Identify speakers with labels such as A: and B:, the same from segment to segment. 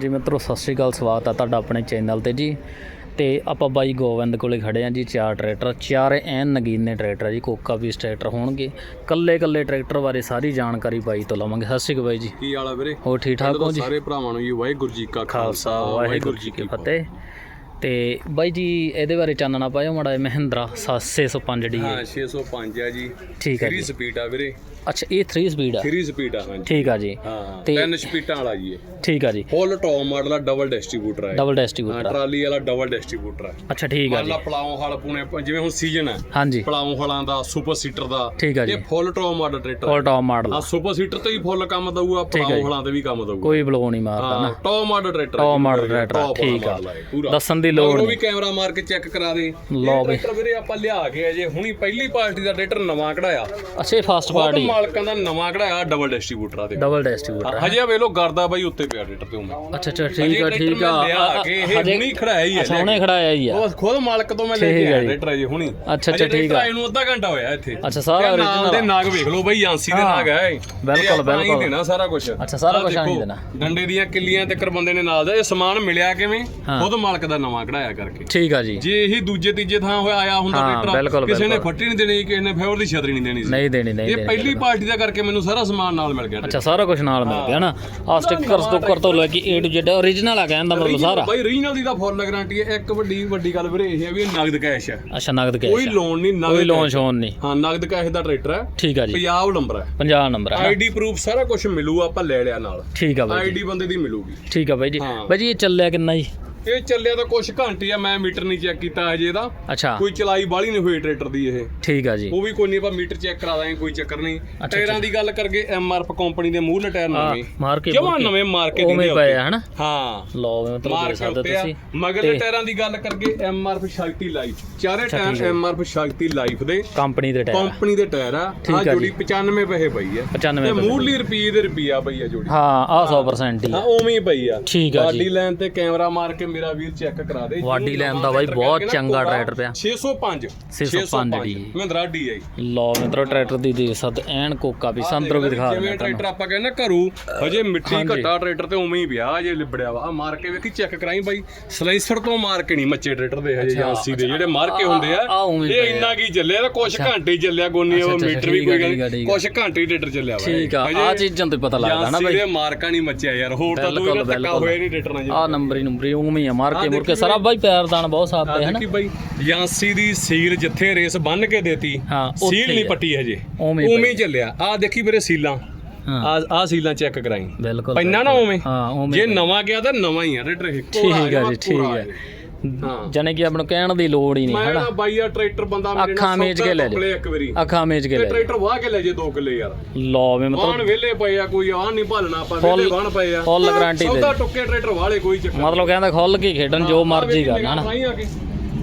A: ਜੀ ਮਿੱਤਰੋ ਸਤਿ ਸ਼੍ਰੀ ਅਕਾਲ ਸਵਾਗਤ ਆ ਤੁਹਾਡਾ ਆਪਣੇ ਚੈਨਲ ਤੇ ਜੀ। ਤੇ ਆਪਾਂ ਬਾਈ ਗੋਵਿੰਦ ਕੋਲੇ ਖੜੇ ਆ ਜੀ ਚਾਰ ਟਰੈਕਟਰ ਚਾਰੇ ਐਨ ਨਗੀਨੇ ਟਰੈਕਟਰ ਜੀ ਕੋਕਾ ਵੀ ਟਰੈਕਟਰ ਹੋਣਗੇ। ਕੱਲੇ ਕੱਲੇ ਟਰੈਕਟਰ ਬਾਰੇ ਸਾਰੀ ਜਾਣਕਾਰੀ ਬਾਈ ਤੋਂ ਲਵਾਂਗੇ। ਸਤਿ ਸ਼੍ਰੀ ਅਕਾਲ ਬਾਈ ਜੀ।
B: ਕੀ ਹਾਲ ਆ ਵੀਰੇ?
A: ਹੋਰ ਠੀਕ ਠਾਕ ਹੋ ਜੀ?
B: ਸਾਰੇ ਭਰਾਵਾਂ ਨੂੰ ਜੀ। ਵਾਹਿਗੁਰੂ ਜੀ ਕਾ
A: ਖਾਲਸਾ ਵਾਹਿਗੁਰੂ ਜੀ ਕੀ ਫਤਿਹ। ਤੇ ਬਾਈ ਜੀ ਇਹਦੇ ਬਾਰੇ ਚਾਨਣਾ ਪਾਇਓ ਮਾੜਾ ਮਹਿੰਦਰਾ 605 ਡੀ
B: ਹਾਂ 605 ਆ ਜੀ।
A: ਠੀਕ ਹੈ
B: 3
A: ਜੀ।
B: ਸਪੀਡ ਆ ਵੀਰੇ।
A: ਅੱਛਾ ਇਹ 3 ਸਪੀਡ ਆ?
B: 3 ਸਪੀਡ ਆ ਹਾਂਜੀ।
A: ਠੀਕ ਆ ਜੀ।
B: ਹਾਂ
A: ਤੇ-
B: ਤਿੰਨ ਸਪੀਡਾਂ ਵਾਲਾ ਜੀ ਇਹ।
A: ਠੀਕ ਆ ਜੀ।
B: ਫੁੱਲ ਟੌਪ ਮਾਡਲ ਆ ਡਬਲ ਡਿਸਟ੍ਰੀਬਿਊਟਰ ਆ।
A: ਡਬਲ
B: ਹਾਂ
A: ਡਿਸਟ੍ਰੀਬਿਊਟਰ
B: ਟਰਾਲੀ ਵਾਲਾ ਡਬਲ ਡਿਸਟ੍ਰੀਬਿਊਟਰ ਆ।
A: ਅੱਛਾ ਠੀਕ ਆ ਜੀ।
B: ਲਾ ਪਲਾਉ ਹਲ ਪੂਣੇ ਜਿਵੇਂ ਹੁਣ ਸੀਜ਼ਨ ਹੈ
A: ਹਾਂਜੀ।
B: ਪਲਾਉ ਹਲਾਂ ਦਾ ਸੁਪਰ ਸੀਟਰ ਦਾ।
A: ਠੀਕ ਆ ਜੀ।
B: ਇਹ full top model tractor
A: full top model
B: ਆ। ਸੁਪਰ ਸੀਟਰ ਤੇ ਵੀ ਫੁੱਲ ਕੰਮ ਦਊਗਾ ਪਲਾਉ ਹਲਾਂ ਤੇ ਵੀ ਕੰਮ ਦਊਗਾ।
A: ਕੋਈ ਬਲੋ ਨਹੀਂ ਮਾਰਦਾ ਨਾ।
B: ਹਾਂ top model tractor
A: top model tractor, ਠੀਕ ਆ। ਦੱਸਣ ਦੀ ਲੋੜ
B: ਉਹ ਵੀ ਕੈਮਰਾ ਮਾਰ ਕੇ ਚੈੱਕ ਕਰਾ ਦੇ
A: ਲਓ ਬਈ।
B: ਟਰੈਕਟਰ ਵੀਰੇ ਆਪਾਂ ਲਿਆ ਕੇ ਅਜੇ ਹੁਣੀ ਪਹਿਲੀ ਪਾਰਟੀ ਦਾ ਟਰੈਕਟਰ ਨਵਾਂ ਕਢਾਇਆ
A: ਅੱਛਾ ਫਾਸਟ ਪਾਰਟੀ
B: ਮਾਲਕਾਂ ਦਾ ਨਵਾਂ ਕਢਾਇਆ ਡਬਲ ਡਿਸਟ੍ਰੀਬਿਊਟਰ ਆ ਦੇ
A: ਡਬਲ ਡਿਸਟ੍ਰੀਬਿਊਟਰ
B: ਹਜੇ ਵੇ ਲੋ ਗਰਦਾ ਬਾਈ ਉੱਤੇ ਪਿਆ ਟਰੈਕਟਰ ਤੇ ਉਮੇ
A: ਅੱਛਾ ਅੱਛਾ ਠੀਕ ਆ ਠੀਕ ਆ
B: ਇਹ ਹੁਣੀ ਖੜਾਇਆ ਹੀ ਹੈ
A: ਅੱਛਾ ਹੁਣੇ ਖੜਾਇਆ ਹੀ ਆ
B: ਉਹ ਖੁਦ ਮਾਲਕ ਤੋਂ ਮੈਂ ਲੈ ਕੇ ਆਇਆ
A: ਜੀ।
B: ਟਰੈਕਟਰ ਅਜੇ ਹੁਣੀ
A: ਅੱਛਾ, ਅੱਛਾ, ਠੀਕ ਆ।
B: ਇਹਨੂੰ ਅੱਧਾ ਘੰਟਾ ਹੋਇਆ ਇੱਥੇ
A: ਅੱਛਾ ਸਾਰਾ
B: ਨਾਲ ਦੇ ਨਾਗ ਵੇਖ ਲਓ ਬਾਈ ਏਜੰਸੀ ਦੇ। ਨਾਗ ਹੈ।
A: ਬਿਲਕੁਲ, ਬਿਲਕੁਲ।
B: ਦੇਣਾ ਸਾਰਾ ਕੁਝ
A: ਅੱਛਾ, ਸਾਰਾ ਕੁਛ ਆਹੀਂ ਦੇਣਾ।
B: ਡੰਡੇ ਦੀਆਂ ਕਿੱਲੀਆਂ ਤੇ ਬੰਦੇ ਨੇ ਨਾਲ ਦਾ ਇਹ ਸਮਾਨ ਮਿਲਿਆ ਕਿਵੇਂ। ਖੁਦ ਮਾਲਕ ਦਾ ਨਵਾਂ ਕਢਾਇਆ ਕਰਕੇ।
A: ਠੀਕ ਆ ਜੀ।
B: ਜੇ ਇਹੀ ਦੂਜੇ ਤੀਜੇ ਥਾਂ ਹੋਇਆ ਆਇਆ ਹੁੰਦਾ
A: ਹਾਂ, ਬਿਲਕੁਲ,
B: ਕਿਸੇ ਨੇ
A: ਬਿਲਕੁਲ।
B: ਫੱਟੀ ਨਹੀਂ ਦੇਣੀ ਕਿਸੇ ਨੇ ਫੇਵਰ ਦੀ ਛਤਰੀ ਨਹੀਂ ਦੇਣੀ ਸੀ।
A: ਨਹੀਂ ਦੇਣੀ ਨਹੀਂ
B: ਇਹ
A: ਦੇਣੀ
B: ਪਹਿਲੀ ਪਾਰਟੀ ਦਾ ਕਰਕੇ ਮੈਨੂੰ ਸਾਰਾ ਸਮਾਨ ਨਾਲ ਮਿਲ ਗਿਆ।
A: ਅੱਛਾ ਸਾਰਾ ਕੁਝ ਨਾਲ ਮਿਲ ਗਿਆ ਨਾ? ਆ ਸਟicker ਸਟੁੱਕਰ ਤੋਂ ਲੈ ਕੇ A to Z origignal ਆ ਕਹਿੰਦਾ ਮਤਲਬ ਸਾਰਾ।
B: ਬਾਈ ਰੀਜਨਲ ਦੀ ਤਾਂ ਫੁੱਲ ਗਾਰੰਟੀ ਹੈ। ਇੱਕ ਵੱਡੀ ਵੱਡੀ ਗੱਲ ਵੀਰੇ ਇਹ ਹੈ ਵੀ ਇਹ ਨਗਦ ਕੈਸ਼ ਹੈ।
A: ਅੱਛਾ ਨਗਦ
B: ਕੋਈ
A: ਕੈਸ਼
B: ਲੋਨ ਨਹੀਂ ਨਗਦ
A: ਕੋਈ ਲੋਨ। ਸ਼ੋਨ ਨਹੀਂ।
B: ਹਾਂ ਨਗਦ ਕੈਸ਼ ਦਾ ਟਰੈਕਟਰ ਹੈ।
A: ਠੀਕ ਆ ਜੀ।
B: ਪੰਜਾਬ ਨੰਬਰ ਹੈ।
A: 50 ਨੰਬਰ ਹੈ ਨਾ?
B: ਆਈਡੀ ਪ੍ਰੂਫ ਸਾਰਾ ਕੁਝ ਮਿਲੂ ਆਪਾਂ ਲੈ ਲਿਆ ਨਾਲ।
A: ਠੀਕ ਆ ਬਾਈ
B: ਆਈਡੀ ਬੰਦੇ ਦੀ ਮਿਲੂਗੀ।
A: ਠੀਕ ਆ ਬਾਈ ਜੀ। ਬਾਈ ਜੀ ਇਹ ਚੱਲਿਆ ਕਿੰਨਾ ਜੀ?
B: ਇਹ ਚੱਲਿਆ ਤਾਂ ਕੁਝ ਘੰਟੇ ਆ ਮੈਂ ਮੀਟਰ ਨਹੀਂ ਚੈੱਕ ਕੀਤਾ ਹਜੇ ਇਹਦਾ।
A: ਅੱਛਾ।
B: ਕੋਈ ਚਲਾਈ ਬਾਹਲੀ ਨਹੀਂ ਹੋਈ ਟਰੈਕਟਰ ਦੀ ਇਹ।
A: ਠੀਕ ਆ ਜੀ।
B: ਉਹ ਵੀ ਕੋਈ ਨਹੀਂ ਆਪਾਂ ਮੀਟਰ ਚੈੱਕ ਕਰਾ ਦਾਂਗੇ ਕੋਈ ਚੱਕਰ ਨਹੀਂ। ਟਾਇਰਾਂ ਦੀ ਗੱਲ ਕਰਗੇ ਐਮਆਰਐਫ ਕੰਪਨੀ ਦੇ ਮੂਹਰਲੇ ਟਾਇਰ ਨਵੇਂ।
A: ਮਾਰ ਕੇ
B: ਜਮਾ ਨਵੇਂ ਮਾਰ ਕੇ ਦਿੰਦੇ
A: ਪਏ ਆ ਹਨਾ?
B: ਹਾਂ।
A: ਲਓ ਮਤਲਬ
B: ਮਾਰ
A: ਸਕਦੇ ਤੁਸੀਂ।
B: ਮਗਰਲੇ ਟਾਇਰਾਂ ਦੀ ਗੱਲ ਕਰਗੇ ਐਮਆਰਐਫ ਸ਼ਕਤੀ ਲਾਈਫ ਚਾਰੇ ਟਾਇਰ ਐਮਆਰਐਫ ਸ਼ਕਤੀ ਲਾਈਫ ਦੇ।
A: ਕੰਪਨੀ ਦੇ ਟਾਇਰ
B: ਕੰਪਨੀ ਦੇ ਟਾਇਰ ਆ। ਆ ਜੋੜੀ 95 ਪੈਸੇ ਪਈ ਆ।
A: 95
B: ਤੇ ਮੂਰਲੀ ਰੁਪਏ ਦੇ ਰੁਪਿਆ ਪਈ ਆ ਜੋੜੀ।
A: ਹਾਂ ਆ 100% ਹੀ
B: ਹਾਂ
A: ਆ।
B: ਉਵੇਂ ਹੀ ਪਈ ਆ।
A: ਠੀਕ ਆ ਜੀ।
B: ਬਾਡੀ ਲਾਈਨ ਤੇ ਕੈਮਰਾ ਮਾਰ ਕੇ ਮੇਰਾ ਵੀਰ ਚੈੱਕ ਕਰਾ ਦੇ।
A: ਵਾਢੀ ਲੈਣ ਦਾ ਬਾਈ ਬਹੁਤ ਚੰਗਾ ਟਰੈਕਟਰ ਪਿਆ।
B: 605
A: 605 ਡੀ।
B: ਮਹਿੰਦਰਾ ਡੀ ਆਈ
A: ਲਓ ਮਿੱਤਰੋ ਟਰੈਕਟਰ ਦੀ ਦੇਖ ਸਕਦੇ ਐਨ ਕੋਕਾ ਵੀ ਸੰਦਰੋ ਵੀ ਦਿਖਾ ਦਿੰਦਾ
B: ਟਰੈਕਟਰ ਆਪਾਂ ਕਹਿੰਦੇ ਘਰੂ ਹਜੇ ਮਿੱਟੀ ਘੱਟਾ ਟਰੈਕਟਰ ਤੇ ਉਵੇਂ ਹੀ ਪਿਆ ਹਜੇ ਲਿਬੜਿਆ ਵਾ। ਮਾਰ ਕੇ ਵੇਖੀ ਚੈੱਕ ਕਰਾਈ ਬਾਈ। ਸਲਾਈਸਰ ਤੋਂ ਮਾਰ ਕੇ ਨਹੀਂ ਮੱਚੇ ਟਰੈਕਟਰ ਦੇ ਹਜੇ ਏਜੰਸੀ ਦੇ ਜਿਹੜੇ ਮਾਰ ਕੇ ਹੁੰਦੇ ਆ। ਇਹ ਇੰਨਾ ਕੀ ਚੱਲਿਆ ਤਾਂ ਕੁਝ ਘੰਟੇ ਹੀ ਚੱਲਿਆ ਗੋਨੀ ਉਹ ਮੀਟਰ ਵੀ ਕੋਈ ਗੱਲ। ਕੁਝ ਘੰਟੇ ਹੀ ਟਰੈਕਟਰ ਚੱਲਿਆ ਵਾ।
A: ਠੀਕ ਆ ਆ ਚੀਜ਼ਾਂ ਤੋਂ ਪਤਾ ਲੱਗਦਾ ਨਾ ਬਾਈ।
B: ਦੇ ਮਾਰਕਾ ਨਹੀਂ ਮੱਚਿਆ ਯਾਰ ਹੋਰ ਤਾਂ ਤੂੰ
A: ਬਿਲਕੁਲ,
B: ਇਹਦਾ ਧੱਕਾ
A: ਬਿਲਕੁਲ।
B: ਹੋਇਆ ਨਹੀਂ ਟਰੈਕਟਰ ਨਾਲ
A: ਆ ਨੰਬਰੀ ਨੰਬਰੀ ਉਵੇਂ ਹੀ ਆ ਮਾਰ ਕੇ ਮੁੜ ਕੇ ਸਾਰਾ ਬਾਈ ਪੈਰਦਾਨ ਬਹੁਤ ਸਾਫ਼ ਪਿਆ ਹਨਾ?
B: ਦੇਖੀ ਬਾਈ ਏਜੰਸੀ ਦੀ ਸੀਲ ਜਿੱਥੇ ਰੇਸ ਬੰਨ ਕੇ ਦੇਤੀ
A: ਹਾਂ,
B: ਸੀਲ
A: ਹੀ
B: ਨਹੀਂ। ਪੱਟੀ ਹਜੇ
A: ਉਵੇਂ ਹੀ
B: ਹੀ ਚੱਲਿਆ। ਆ ਦੇਖੀ ਵੀਰੇ ਸੀਲਾਂ
A: ਹਾਂ।
B: ਆ ਆ ਸੀਲਾਂ ਚੈੱਕ ਕਰਾਈ।
A: ਬਿਲਕੁਲ
B: ਪੈਨਾ ਨਾ ਉਵੇਂ?
A: ਹਾਂ ਉਵੇਂ
B: ਜੇ ਨਵਾਂ ਗਿਆ ਤਾਂ ਨਵਾਂ ਹੀ ਆ ਇਹ
A: ਠੀਕ ਆ ਜੀ ਠੀਕ
B: ਹਾਂ
A: ਜਾਨੇ ਕਿ ਆਪ ਨੂੰ ਕਹਿਣ ਦੀ ਲੋੜ ਹੀ ਨਹੀਂ
B: ਮੈਂ ਨਾ ਬਾਈ ਆ ਟਰੈਕਟਰ ਬੰਦਾ ਮੇਰੇ
A: ਅੱਖਾਂ ਮੀਚ ਕੇ ਲੈ
B: ਲੈ ਇੱਕ ਵਾਰੀ।
A: ਅੱਖਾਂ ਮੇਜ ਕੇ ਲੈ
B: ਟਰੈਕਟਰ ਵਾਹ ਕੇ ਲੈ ਜੇ 2 ਕਿੱਲੇ ਯਾਰ।
A: ਲਓ ਵੀ ਮਤਲਬ
B: ਆਣ ਵੇਲੇ ਪਏ ਆ ਕੋਈ ਆਣ ਨਹੀਂ ਭਾਲਣਾ ਆਪਾਂ ਵੇਲੇ ਬਣ ਪਏ ਆ।
A: ਦੇ।
B: ਸੌਦਾ ਟੁੱਕੇ ਟਰੈਕਟਰ ਵਾਲੇ ਕੋਈ ਚੱਕਰ
A: ਮਤਲਬ ਕਹਿੰਦਾ ਖੁੱਲ ਕੇ ਖੇਡਣ ਜੋ ਮਰਜ਼ੀ ਕਰਨਾ ਹਨਾ